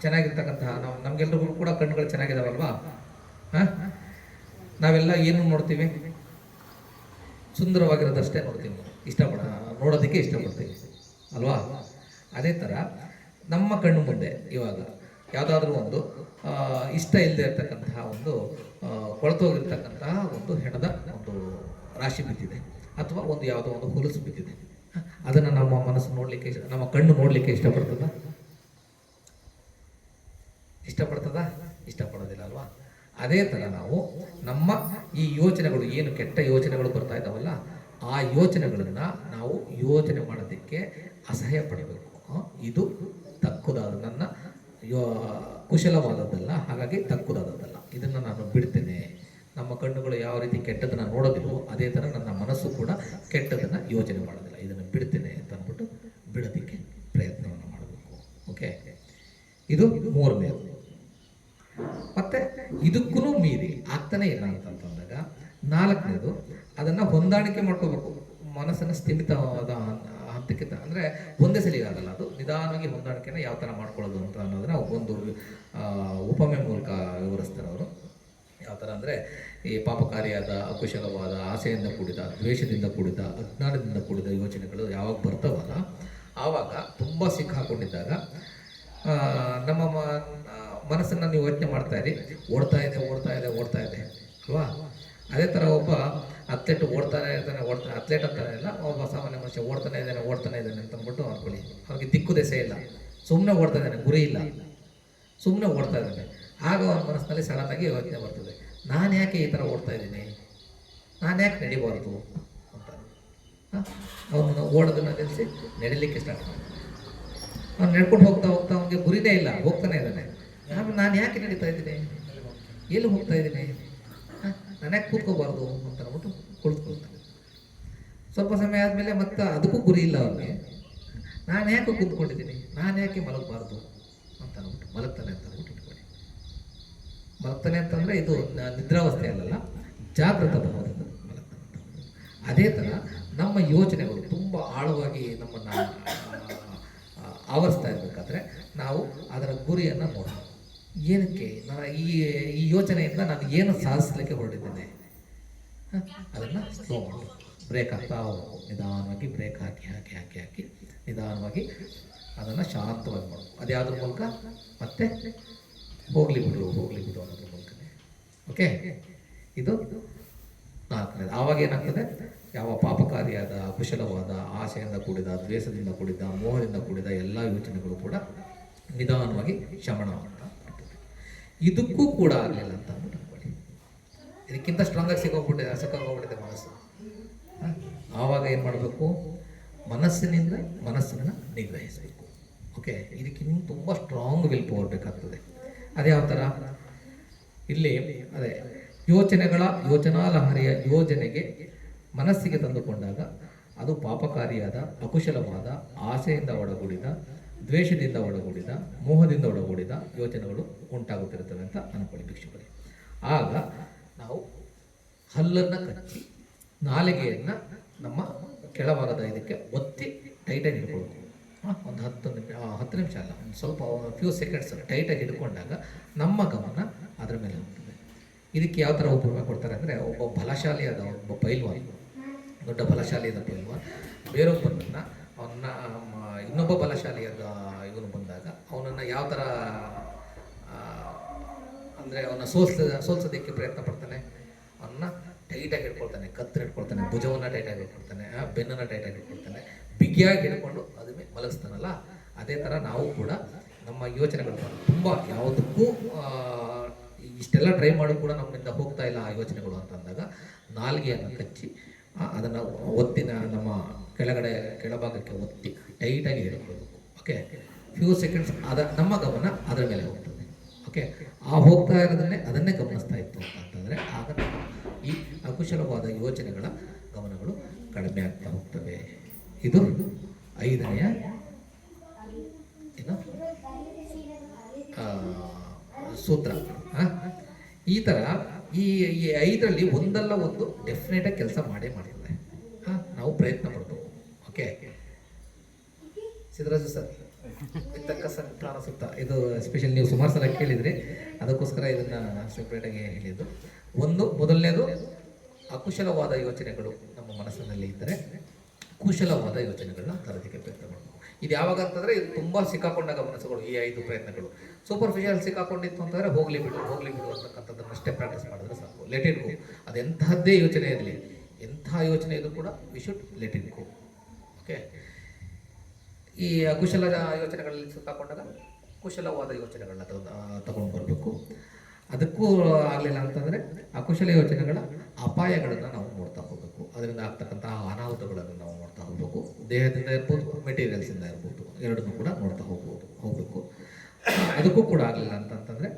ಚೆನ್ನಾಗಿರ್ತಕ್ಕಂತಹ ನಾವು ನಮ್ಗೆಲ್ರಿಗೂ ಕೂಡ ಕಣ್ಣುಗಳು ಚೆನ್ನಾಗಿದಾವಲ್ವಾ? ಹಾಂ? ನಾವೆಲ್ಲ ಏನು ನೋಡ್ತೀವಿ? ಸುಂದರವಾಗಿರೋದಷ್ಟೇ ನೋಡ್ತೀವಿ. ಇಷ್ಟಪಡ ನೋಡೋದಕ್ಕೆ ಇಷ್ಟಪಡ್ತೀವಿ. ಅಲ್ವಾ? ಅದೇ ಥರ ನಮ್ಮ ಕಣ್ಣು ಮುಂದೆ ಇವಾಗ ಯಾವುದಾದ್ರೂ ಒಂದು ಇಷ್ಟ ಇಲ್ಲದೆ ಇರ್ತಕ್ಕಂತಹ ಒಂದು ಕೊಳತೋಗಿರ್ತಕ್ಕಂತಹ ಒಂದು ಹೆಣದ ಒಂದು ರಾಶಿ ಬಿದ್ದಿದೆ. ಅಥವಾ ಒಂದು ಯಾವುದೋ ಒಂದು ಹೊಲಸು ಬಿದ್ದಿದೆ. ಅದನ್ನು ನಮ್ಮ ಮನಸ್ಸು ನೋಡಲಿಕ್ಕೆ ನಮ್ಮ ಕಣ್ಣು ನೋಡಲಿಕ್ಕೆ ಇಷ್ಟಪಡ್ತದ? ಇಷ್ಟಪಡ್ತದ? ಇಷ್ಟಪಡೋದಿಲ್ಲ ಅಲ್ವಾ? ಅದೇ ಥರ ನಾವು ನಮ್ಮ ಈ ಯೋಚನೆಗಳು ಏನು ಕೆಟ್ಟ ಯೋಚನೆಗಳು ಬರ್ತಾ ಇದ್ದಾವಲ್ಲ, ಆ ಯೋಚನೆಗಳನ್ನು ನಾವು ಯೋಚನೆ ಮಾಡೋದಕ್ಕೆ ಅಸಹ್ಯ ಪಡಬೇಕು. ಇದು ತಕ್ಕುದಾದ ನನ್ನ ಯೋ, ಕುಶಲವಾದದ್ದಲ್ಲ, ಹಾಗಾಗಿ ತಕ್ಕುದಾದದ್ದಲ್ಲ. ಇದನ್ನು ನಾನು ಬಿಡ್ತೇನೆ. ನಮ್ಮ ಕಣ್ಣುಗಳು ಯಾವ ರೀತಿ ಕೆಟ್ಟದನ್ನು ನೋಡೋದಿಲ್ವೋ ಅದೇ ಥರ ನನ್ನ ಮನಸ್ಸು ಕೂಡ ಕೆಟ್ಟದನ್ನು ಯೋಚನೆ ಮಾಡೋದಿಲ್ಲ. ಇದನ್ನು ಬಿಡ್ತೇನೆ ಅಂತ ಅಂದ್ಬಿಟ್ಟು ಬಿಡೋದಕ್ಕೆ ಪ್ರಯತ್ನವನ್ನು ಮಾಡಬೇಕು. ಓಕೆ ಇದು ಮೂರನೇ ಮತ್ತೆ ಇದಕ್ಕೂ ಮೀರಿ ಆಗ್ತಾನೆ ಇಲ್ಲ ಅಂತಂದಾಗ ನಾಲ್ಕನೇದು ಅದನ್ನ ಹೊಂದಾಣಿಕೆ ಮಾಡ್ಕೋಬೇಕು. ಮನಸ್ಸನ್ನು ಸ್ಥಿಮಿತವಾದ ಹಂತಕ್ಕೆ ಅಂದರೆ ಒಂದೇ ಆಗಲ್ಲ ಅದು. ನಿಧಾನವಾಗಿ ಹೊಂದಾಣಿಕೆನ ಯಾವ ಥರ ಮಾಡ್ಕೊಳ್ಳೋದು ಅಂತ ಅನ್ನೋದನ್ನ ಒಂದು ಉಪಮೆ ಮೂಲಕ ವಿವರಿಸ್ತಾರೆ ಅವರು. ಯಾವ ಥರ ಅಂದರೆ ಈ ಪಾಪಕಾರಿಯಾದ, ಅಕುಶಲವಾದ, ಆಸೆಯಿಂದ ಕೂಡಿದ, ದ್ವೇಷದಿಂದ ಕೂಡಿದ, ಅಜ್ಞಾನದಿಂದ ಕೂಡಿದ ಯೋಚನೆಗಳು ಯಾವಾಗ ಬರ್ತಾವಲ್ಲ, ಆವಾಗ ತುಂಬ ಸಿಕ್ಕಾಕೊಂಡಿದ್ದಾಗ ನಮ್ಮ ಮನಸ್ಸನ್ನು ನೀವು ಯೋಚನೆ ಮಾಡ್ತಾ ಇರಿ. ಓಡ್ತಾ ಇದೆ ಓಡ್ತಾ ಇದೆ ಓಡ್ತಾ ಇದೆ. ಅಲ್ವಾ? ಅದೇ ಥರ ಒಬ್ಬ ಅಥ್ಲೆಟ್ ಓಡ್ತಾನೆ ಇರ್ತಾನೆ ಓಡ್ತಾನೆ ಅಥ್ಲೆಟ್ ಅಂತಾನೆ ಇಲ್ಲ ಒಬ್ಬ ಸಾಮಾನ್ಯ ಮನುಷ್ಯ ಓಡ್ತಾನೆ ಇದ್ದಾನೆ ಓಡ್ತಾನೆ ಇದ್ದಾನೆ ಅಂತ ಅಂದ್ಬಿಟ್ಟು ಅನ್ಕೊಳ್ಳಿ. ಅವ್ರಿಗೆ ದಿಕ್ಕು ದೆಸೆ ಇಲ್ಲ. ಸುಮ್ಮನೆ ಓಡ್ತಾ ಇದ್ದಾನೆ, ಗುರಿ ಇಲ್ಲ. ಸುಮ್ಮನೆ ಓಡ್ತಾ ಇದ್ದಾನೆ. ಆಗ ಅವನ ಮನಸ್ಸಿನಲ್ಲಿ ಸಡನ್ನಾಗಿ ಯೋಚನೆ ಬರ್ತದೆ. ನಾನು ಯಾಕೆ ಈ ಥರ ಓಡ್ತಾ ಇದ್ದೀನಿ? ನಾನು ಯಾಕೆ ನಡಿಬಾರ್ದು ಅಂತ. ಅವನು ಓಡೋದನ್ನು ನಿಲ್ಲಿಸಿ ನಡಿಲಿಕ್ಕೆ ಸ್ಟಾರ್ಟ್ ಮಾಡ್ತಾನೆ. ಅವ್ನು ನಡ್ಕೊಂಡು ಹೋಗ್ತಾ ಹೋಗ್ತಾ ಅವನಿಗೆ ಗುರಿನೇ ಇಲ್ಲ, ಹೋಗ್ತಾನೆ ಇದ್ದಾನೆ. ಆಮೇಲೆ ನಾನು ಯಾಕೆ ನಡೀತಾ ಇದ್ದೀನಿ? ಎಲ್ಲಿ ಹೋಗ್ತಾ ಇದ್ದೀನಿ? ನಾನು ಯಾಕೆ ಕೂತ್ಕೋಬಾರ್ದು ಅಂತ ಅಂದ್ಬಿಟ್ಟು ಕುಳಿತುಕೊಳ್ತಾನೆ. ಸ್ವಲ್ಪ ಸಮಯ ಆದಮೇಲೆ ಮತ್ತೆ ಅದಕ್ಕೂ ಗುರಿ ಇಲ್ಲ ಅವ್ರಿಗೆ ನಾನು ಯಾಕೆ ಕೂತ್ಕೊಂಡಿದ್ದೀನಿ? ನಾನು ಯಾಕೆ ಮಲಗಬಾರ್ದು ಅಂತ ಅಂದ್ಬಿಟ್ಟು ಮಲಗ್ತಾನೆ ಅಂತ ಅಂದ್ಬಿಟ್ಟು ಇಟ್ಕೊಳ್ಳಿ. ಮಲಗ್ತಾನೆ ಅಂತಂದರೆ ಇದು ನಿದ್ರಾವಸ್ಥೆ ಅಲ್ಲಲ್ಲ ಜಾಗೃತ ಭಾವದಿಂದ ಅದೇ ಥರ ನಮ್ಮ ಯೋಚನೆಗಳು ತುಂಬ ಆಳವಾಗಿ ನಮ್ಮನ್ನು ಆವರಿಸ್ತಾ ಇರಬೇಕಾದ್ರೆ ನಾವು ಅದರ ಗುರಿಯನ್ನು ನೋಡೋಣ ಏನಕ್ಕೆ? ನಾನು ಈ ಈ ಯೋಚನೆಯಿಂದ ನಾನು ಏನು ಸಾಧಿಸ್ಲಿಕ್ಕೆ ಹೊರಟಿದ್ದೇನೆ? ಅದನ್ನು ಸ್ಲೋ ಮಾಡಿ ಬ್ರೇಕ್ ಹಾಕ್ತಾ ಹೋಗ್ಬೇಕು ನಿಧಾನವಾಗಿ ಬ್ರೇಕ್ ಹಾಕಿ ಹಾಕಿ ಹಾಕಿ ಹಾಕಿ, ನಿಧಾನವಾಗಿ ಅದನ್ನು ಶಾಂತವಾಗಿ ಮಾಡಬೇಕು ಅದ್ಯಾವುದ್ರ ಮೂಲಕ? ಮತ್ತೆ ಹೋಗ್ಲಿ ಬಿಡು ಹೋಗ್ಲಿ ಬಿಡು ಅನ್ನೋದ್ರ ಮೂಲಕನೇ ಓಕೆ ಇದು ನಾಲ್ಕನೇದು ಆವಾಗ ಏನಾಗ್ತದೆ? ಯಾವ ಪಾಪಕಾರಿಯಾದ, ಕುಶಲವಾದ, ಆಸೆಯಿಂದ ಕೂಡಿದ, ದ್ವೇಷದಿಂದ ಕೂಡಿದ, ಮೋಹದಿಂದ ಕೂಡಿದ ಎಲ್ಲ ಯೋಚನೆಗಳು ಕೂಡ ನಿಧಾನವಾಗಿ ಶಮನವಾಗ್ತದೆ. ಇದಕ್ಕೂ ಕೂಡ ಆಗಲಿಲ್ಲ ಅಂತ ಅಂದ್ಬಿಟ್ಟು ಇದಕ್ಕಿಂತ ಸ್ಟ್ರಾಂಗಾಗಿ ಸಿಕ್ಕೋಗ್ಬಿಟ್ಟಿದೆ ಸಿಕ್ಕೋಗ್ಬಿಟ್ಟಿದೆ ಮನಸ್ಸು? ಆವಾಗ ಏನು ಮಾಡಬೇಕು? ಮನಸ್ಸಿನಿಂದ ಮನಸ್ಸನ್ನು ನಿಗ್ರಹಿಸಬೇಕು. ಓಕೆ ಇದಕ್ಕಿನ್ನೂ ತುಂಬ ಸ್ಟ್ರಾಂಗ್ ವಿಲ್ ಪವರ್ ಬೇಕಾಗ್ತದೆ. ಅದ್ಯಾವ ಥರ? ಇಲ್ಲಿ, ಅದೇ, ಯೋಚನೆಗಳ ಯೋಚನಾ ಲಹರಿಯ ಯೋಜನೆಗೆ ಮನಸ್ಸಿಗೆ ತಂದುಕೊಂಡಾಗ ಅದು ಪಾಪಕಾರಿಯಾದ ಅಕುಶಲವಾದ ಆಸೆಯಿಂದ ಒಳಗೂಡಿದ ದ್ವೇಷದಿಂದ ಒಳಗೂಡಿದ ಮೋಹದಿಂದ ಒಳಗೂಡಿದ ಯೋಚನೆಗಳು ಉಂಟಾಗುತ್ತಿರುತ್ತವೆ ಅಂತ ಅನ್ಕೊಳ್ಳಿ ಭಿಕ್ಷುಗಳೇ ಆಗ ನಾವು ಹಲ್ಲನ್ನು ಕಚ್ಚಿ, ನಾಲಿಗೆಯನ್ನು ನಮ್ಮ ಕೆಳಭಾಗದ ಇದಕ್ಕೆ ಒತ್ತಿ ಟೈಟಾಗಿ ಹಿಡ್ಕೊಳ್ಬೇಕು. ಒಂದು ಹತ್ತು ನಿಮಿಷ ಹತ್ತು ನಿಮಿಷ ಅಲ್ಲ, ಒಂದು ಸ್ವಲ್ಪ ಫ್ಯೂ ಸೆಕೆಂಡ್ಸ್ ಟೈಟಾಗಿ ಹಿಡ್ಕೊಂಡಾಗ ನಮ್ಮ ಗಮನ ಅದರ ಮೇಲೆ ಹೋಗ್ತದೆ. ಇದಕ್ಕೆ ಯಾವ ಥರ ಉಪಯೋಗ ಕೊಡ್ತಾರೆ ಅಂದರೆ, ಒಬ್ಬ ಬಲಶಾಲಿಯಾದ ಒಬ್ಬ ಪೈಲ್ವಾನ್, ದೊಡ್ಡ ಬಲಶಾಲಿಯಾದ ಪೈಲ್ವಾನ್, ಬೇರೊಬ್ಬನನ್ನು ಅವನ್ನ ಇನ್ನೊಬ್ಬ ಬಲಶಾಲಿಯಾದ ಇವನು ಬಂದಾಗ, ಅವನನ್ನು ಯಾವ ಥರ ಅಂದರೆ ಅವನ ಸೋಲ್ಸ, ಸೋಲ್ಸೋದಕ್ಕೆ ಪ್ರಯತ್ನ ಪಡ್ತಾನೆ, ಅವನ್ನ ಟೈಟಾಗಿ ಹಿಡ್ಕೊಳ್ತಾನೆ ಕತ್ತು ಹಿಡ್ಕೊಳ್ತಾನೆ, ಭುಜವನ್ನು ಟೈಟಾಗಿ ಹಿಡ್ಕೊಳ್ತಾನೆ ಬೆನ್ನನ್ನು ಟೈಟಾಗಿ ಹಿಡ್ಕೊಳ್ತಾನೆ, ಬಿಗಿಯಾಗಿ ಹಿಡ್ಕೊಂಡು ಅದನ್ನೇ ಮಲಗಿಸ್ತಾನಲ್ಲ, ಅದೇ ಥರ ನಾವು ಕೂಡ ನಮ್ಮ ಯೋಚನೆಗಳು ತುಂಬ ಯಾವುದಕ್ಕೂ ಇಷ್ಟೆಲ್ಲ ಟ್ರೈ ಮಾಡೋ ಕೂಡ ನಮ್ಮಿಂದ ಹೋಗ್ತಾ ಇಲ್ಲ ಆ ಯೋಚನೆಗಳು ಅಂತ ಅಂದಾಗ, ನಾಲ್ಗೆಯನ್ನು ಕಚ್ಚಿ ಅದನ್ನು ಒತ್ತಿನ ನಮ್ಮ ಕೆಳಗಡೆ ಕೆಳಭಾಗಕ್ಕೆ ಒತ್ತಿ ಟೈಟಾಗಿ ಹೇಳ್ಕೊಳ್ಬೇಕು ಓಕೆ ಫ್ಯೂ ಸೆಕೆಂಡ್ಸ್ ಅದ, ನಮ್ಮ ಗಮನ ಅದರ ಮೇಲೆ ಹೋಗ್ತದೆ. ಓಕೆ ಆ ಹೋಗ್ತಾ ಇರೋದನ್ನೇ ಅದನ್ನೇ ಗಮನಿಸ್ತಾ ಇತ್ತು ಅಂತಂದರೆ ಆಗ ಈ ಅಕುಶಲವಾದ ಯೋಚನೆಗಳ ಗಮನಗಳು ಕಡಿಮೆ ಆಗ್ತಾ ಹೋಗ್ತವೆ. ಇದು ಐದನೆಯ ಏನು? ಸೂತ್ರ? ಈ ಥರ ಈ ಐದರಲ್ಲಿ ಒಂದಲ್ಲ ಒಂದು ಡೆಫಿನೆಟಾಗಿ ಕೆಲಸ ಮಾಡೇ ಮಾಡಿರ್ತದೆ ಹಾಂ ನಾವು ಪ್ರಯತ್ನ ಪಡಬೇಕು. Okay Siddaraju sir. ತಕ್ಕ ಸಂತಾನ ಸುತ್ತ. ಇದು ಸ್ಪೆಷಲ್ ನೀವು ಸುಮಾರು ಸಲ ಕೇಳಿದ್ರಿ. ಅದಕ್ಕೋಸ್ಕರ ಇದನ್ನ ಸೆಪ್ರೇಟಾಗಿ ಹೇಳಿದ್ದು. ಒಂದು, ಮೊದಲನೇದು, ಅಕುಶಲವಾದ ಯೋಚನೆಗಳು ನಮ್ಮ ಮನಸ್ಸಿನಲ್ಲಿ ಇದ್ದರೆ ಕುಶಲವಾದ ಯೋಚನೆಗಳನ್ನ ತರೋದಕ್ಕೆ ಪ್ರಯತ್ನ ಮಾಡಬೇಕು ಇದು ಯಾವಾಗ ಅಂತಂದ್ರೆ ಇದು ತುಂಬಾ ಸಿಕ್ಕಾಕೊಂಡಾಗ ಮನಸ್ಸುಗಳು ಈ ಐದು ಪ್ರಯತ್ನಗಳು. ಸೂಪರ್ಫಿಷಿಯಲ್ ಸಿಕ್ಕಾಕೊಂಡಿತ್ತು ಅಂತಂದ್ರೆ ಹೋಗ್ಲಿ ಬಿಡು ಹೋಗ್ಲಿ ಬಿಡು ಅಂತಕ್ಕಂಥದ್ದನ್ನ ಅಷ್ಟೇ ಪ್ರಾಕ್ಟೀಸ್ ಮಾಡಿದ್ರೆ ಸಾಕು. ಲೆಟ್ ಇಟ್ ಗೋ ಅದು ಎಂತಹದ್ದೇ ಯೋಚನೆ ಇರಲಿ. ಎಂಥ ಯೋಚನೆ ಇದು ಕೂಡ we should let it go okay ಈ ಕುಶಲ ಯೋಚನೆಗಳಲ್ಲಿ ಸಿಕ್ಕಾಕೊಂಡಾಗ ಕುಶಲವಾದ ಯೋಚನೆಗಳನ್ನ ತಗೊಂಡು ತಗೊಂಡು ಬರಬೇಕು. ಅದಕ್ಕೂ ಆಗಲಿಲ್ಲ ಅಂತಂದರೆ ಅಕುಶಲ ಯೋಚನೆಗಳ ಅಪಾಯಗಳನ್ನು ನಾವು ನೋಡ್ತಾ ಹೋಗಬೇಕು. ಅದರಿಂದ ಆಗ್ತಕ್ಕಂತಹ ಅನಾಹುತಗಳನ್ನು ನಾವು ನೋಡ್ತಾ ಹೋಗಬೇಕು. ದೇಹದಿಂದ ಇರ್ಬೋದು ಮೆಟೀರಿಯಲ್ಸಿಂದ ಇರ್ಬೋದು, ಎರಡನ್ನೂ ಕೂಡ ನೋಡ್ತಾ ಹೋಗ್ಬೋದು, ಹೋಗಬೇಕು. ಅದಕ್ಕೂ ಕೂಡ ಆಗಲಿಲ್ಲ ಅಂತಂತಂದರೆ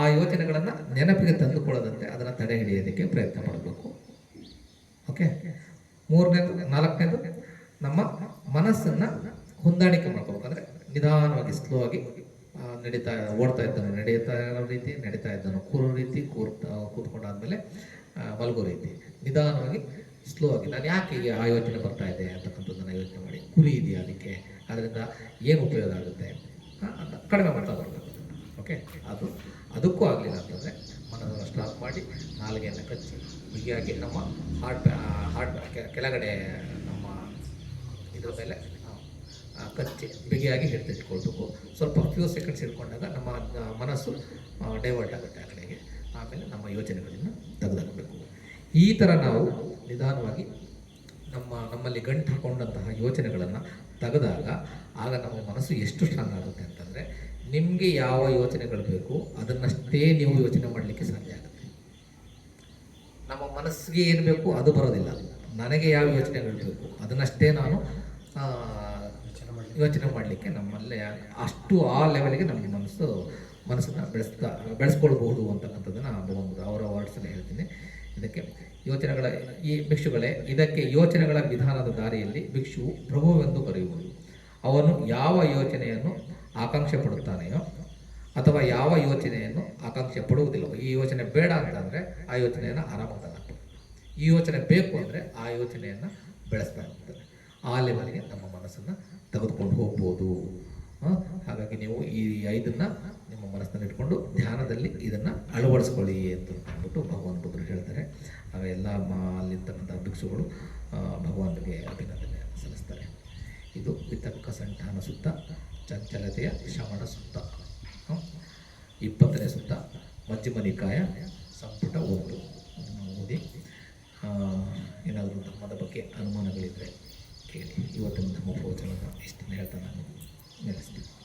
ಆ ಯೋಚನೆಗಳನ್ನು ನೆನಪಿಗೆ ತಂದುಕೊಳ್ಳದಂತೆ ಅದನ್ನು ತಡೆ ಹಿಡಿಯೋದಕ್ಕೆ ಪ್ರಯತ್ನ ಮಾಡಬೇಕು ಓಕೆ ಮೂರನೇದು, ನಾಲ್ಕನೇದು, ನಮ್ಮ ಮನಸ್ಸನ್ನು ಹೊಂದಾಣಿಕೆ ಮಾಡ್ಕೋಬೇಕು ಅಂದರೆ ನಿಧಾನವಾಗಿ ಸ್ಲೋ ಆಗಿ ನಡೀತಾ, ಓಡ್ತಾ ಇದ್ದಾನೆ, ನಡೀತಾ ಇರೋ ರೀತಿ, ನಡೀತಾ ಇದ್ದಾನೆ, ಕೂರೋ ರೀತಿ, ಕೂರ್ತಾ, ಕೂತ್ಕೊಂಡಾದ್ಮೇಲೆ ಮಲಗೋ ರೀತಿ. ನಿಧಾನವಾಗಿ ಸ್ಲೋ ಆಗಿ. ನಾನು ಯಾಕೆ ಆ ಯೋಚನೆ ಬರ್ತಾ ಇದೆ ಅಂತಕ್ಕಂಥದ್ದನ್ನು ಯೋಚನೆ ಮಾಡಿ. ಗುರಿ ಇದೆಯಾ ಅದಕ್ಕೆ? ಅದರಿಂದ ಏನು ಉಪಯೋಗ ಆಗುತ್ತೆ? ಅಂತ ಕಡಿಮೆ ಮಾಡ್ತಾ ಓಕೆ ಅದು, ಅದಕ್ಕೂ ಆಗಲಿಲ್ಲ ಅಂತಂದರೆ ಮನದನ್ನು ಸ್ಟಾಪ್ ಮಾಡಿ ನಾಲ್ಗೆಯನ್ನು ಕಚ್ಚಿ ಬಿಗಿಯಾಗಿ ನಮ್ಮ ಹಾರ್ಟ್ ಹಾರ್ಟ್ ಕೆಳಗಡೆ ನಮ್ಮ ಇದರ ಮೇಲೆ ಕಚ್ಚಿ, ಬಿಗಿಯಾಗಿ ಹಿಡಿದಿಟ್ಕೊಳ್ಬೇಕು ಸ್ವಲ್ಪ ಫ್ಯೂ ಸೆಕೆಂಡ್ಸ್ ಇಟ್ಕೊಂಡಾಗ ನಮ್ಮ ಮನಸ್ಸು ಡೈವರ್ಟ್ ಆಗುತ್ತೆ ಆ ಕಡೆಗೆ. ಆಮೇಲೆ ನಮ್ಮ ಯೋಚನೆಗಳನ್ನು ತೆಗೆದುಹಾಕಬೇಕು. ಈ ಥರ ನಾವು ನಿಧಾನವಾಗಿ ನಮ್ಮ, ನಮ್ಮಲ್ಲಿ ಗಂಟು ಹಾಕೊಂಡಂತಹ ಯೋಚನೆಗಳನ್ನು ತೆಗೆದಾಗ ಆಗ ನಮ್ಮ ಮನಸ್ಸು ಎಷ್ಟು ಸ್ಟ್ರಾಂಗ್ ಆಗುತ್ತೆ ಅಂತಂದರೆ, ನಿಮಗೆ ಯಾವ ಯೋಚನೆಗಳು ಬೇಕು ಅದನ್ನಷ್ಟೇ ನೀವು ಯೋಚನೆ ಮಾಡಲಿಕ್ಕೆ ಸಾಧ್ಯ ಆಗುತ್ತೆ. ನಮ್ಮ ಮನಸ್ಸಿಗೆ ಏನು ಬೇಕು ಅದು ಬರೋದಿಲ್ಲ. ನನಗೆ ಯಾವ ಯೋಚನೆಗಳು ಬೇಕು ಅದನ್ನಷ್ಟೇ ನಾನು ಯೋಚನೆ ಮಾಡಲಿಕ್ಕೆ ನಮ್ಮಲ್ಲೇ ಅಷ್ಟು ಆ ಲೆವೆಲ್ಗೆ ನಮಗೆ ಮನಸ್ಸು ಮನಸ್ಸನ್ನು ಬೆಳೆಸ್ತಾ, ಬೆಳೆಸ್ಕೊಳ್ಬಹುದು ಅಂತಕ್ಕಂಥದ್ದನ್ನು ಭಗವಂತ ಅವರ ವರ್ಡ್ಸಲ್ಲಿ ಹೇಳ್ತೀನಿ. ಇದಕ್ಕೆ ಯೋಚನೆಗಳ ಈ ಭಿಕ್ಷುಗಳೇ, ಇದಕ್ಕೆ ಯೋಚನೆಗಳ ವಿಧಾನದ ದಾರಿಯಲ್ಲಿ ಭಿಕ್ಷುವು ಪ್ರಭುವೆಂದು ಕರೆಯುವುದು ಅವನು ಯಾವ ಯೋಚನೆಯನ್ನು ಆಕಾಂಕ್ಷೆ ಪಡುತ್ತಾನೆಯೋ ಅಥವಾ ಯಾವ ಯೋಚನೆಯನ್ನು ಆಕಾಂಕ್ಷೆ ಪಡುವುದಿಲ್ಲವೋ, ಈ ಯೋಚನೆ ಬೇಡ ಅಂತಂದರೆ ಆ ಯೋಚನೆಯನ್ನು ಆರಾಮಾಗಿ ಈ ಯೋಚನೆ ಬೇಕು ಅಂದರೆ ಆ ಯೋಚನೆಯನ್ನು ಬೆಳೆಸ್ತಾ ಹೋಗ್ತಾರೆ ಆ ಲೆವೆಲ್ಗೆ ನಮ್ಮ ಮನಸ್ಸನ್ನು ತೆಗೆದುಕೊಂಡು ಹೋಗ್ಬೋದು. ಹಾಗಾಗಿ ನೀವು ಈ ಐದನ್ನ ನಿಮ್ಮ ಮನಸ್ಸಿನಲ್ಲಿ ಇಟ್ಕೊಂಡು ಧ್ಯಾನದಲ್ಲಿ ಇದನ್ನು ಅಳವಡಿಸ್ಕೊಳ್ಳಿ ಅಂತ ಅಂದ್ಬಿಟ್ಟು ಭಗವಾನ್ ಬುದ್ಧರು ಹೇಳ್ತಾರೆ. ಆಗ ಎಲ್ಲ ಅಲ್ಲಿರ್ತಕ್ಕಂಥ ಭಿಕ್ಷುಗಳು ಆ, ಭಗವಾನ್ಗೆ ಅಭಿನಂದನೆ ಸಲ್ಲಿಸ್ತಾರೆ. ಇದು ವಿತರ್ಕ ಸಂಠಾನ ಸುತ್ತ ಚಂಚಲತೆಯ ಶಮನ ಸುತ್ತ? ಇಪ್ಪತ್ತನೇ ಸುತ್ತ ಮಧ್ಯಮ ನಿಕಾಯ ಸಂಪುಟ ಓದಿ ಏನಾದರೂ ಧರ್ಮದ ಬಗ್ಗೆ ಅನುಮಾನಗಳಿದ್ದರೆ que igual tenemos como juego de trabajar este, mira tan a mí, mira este.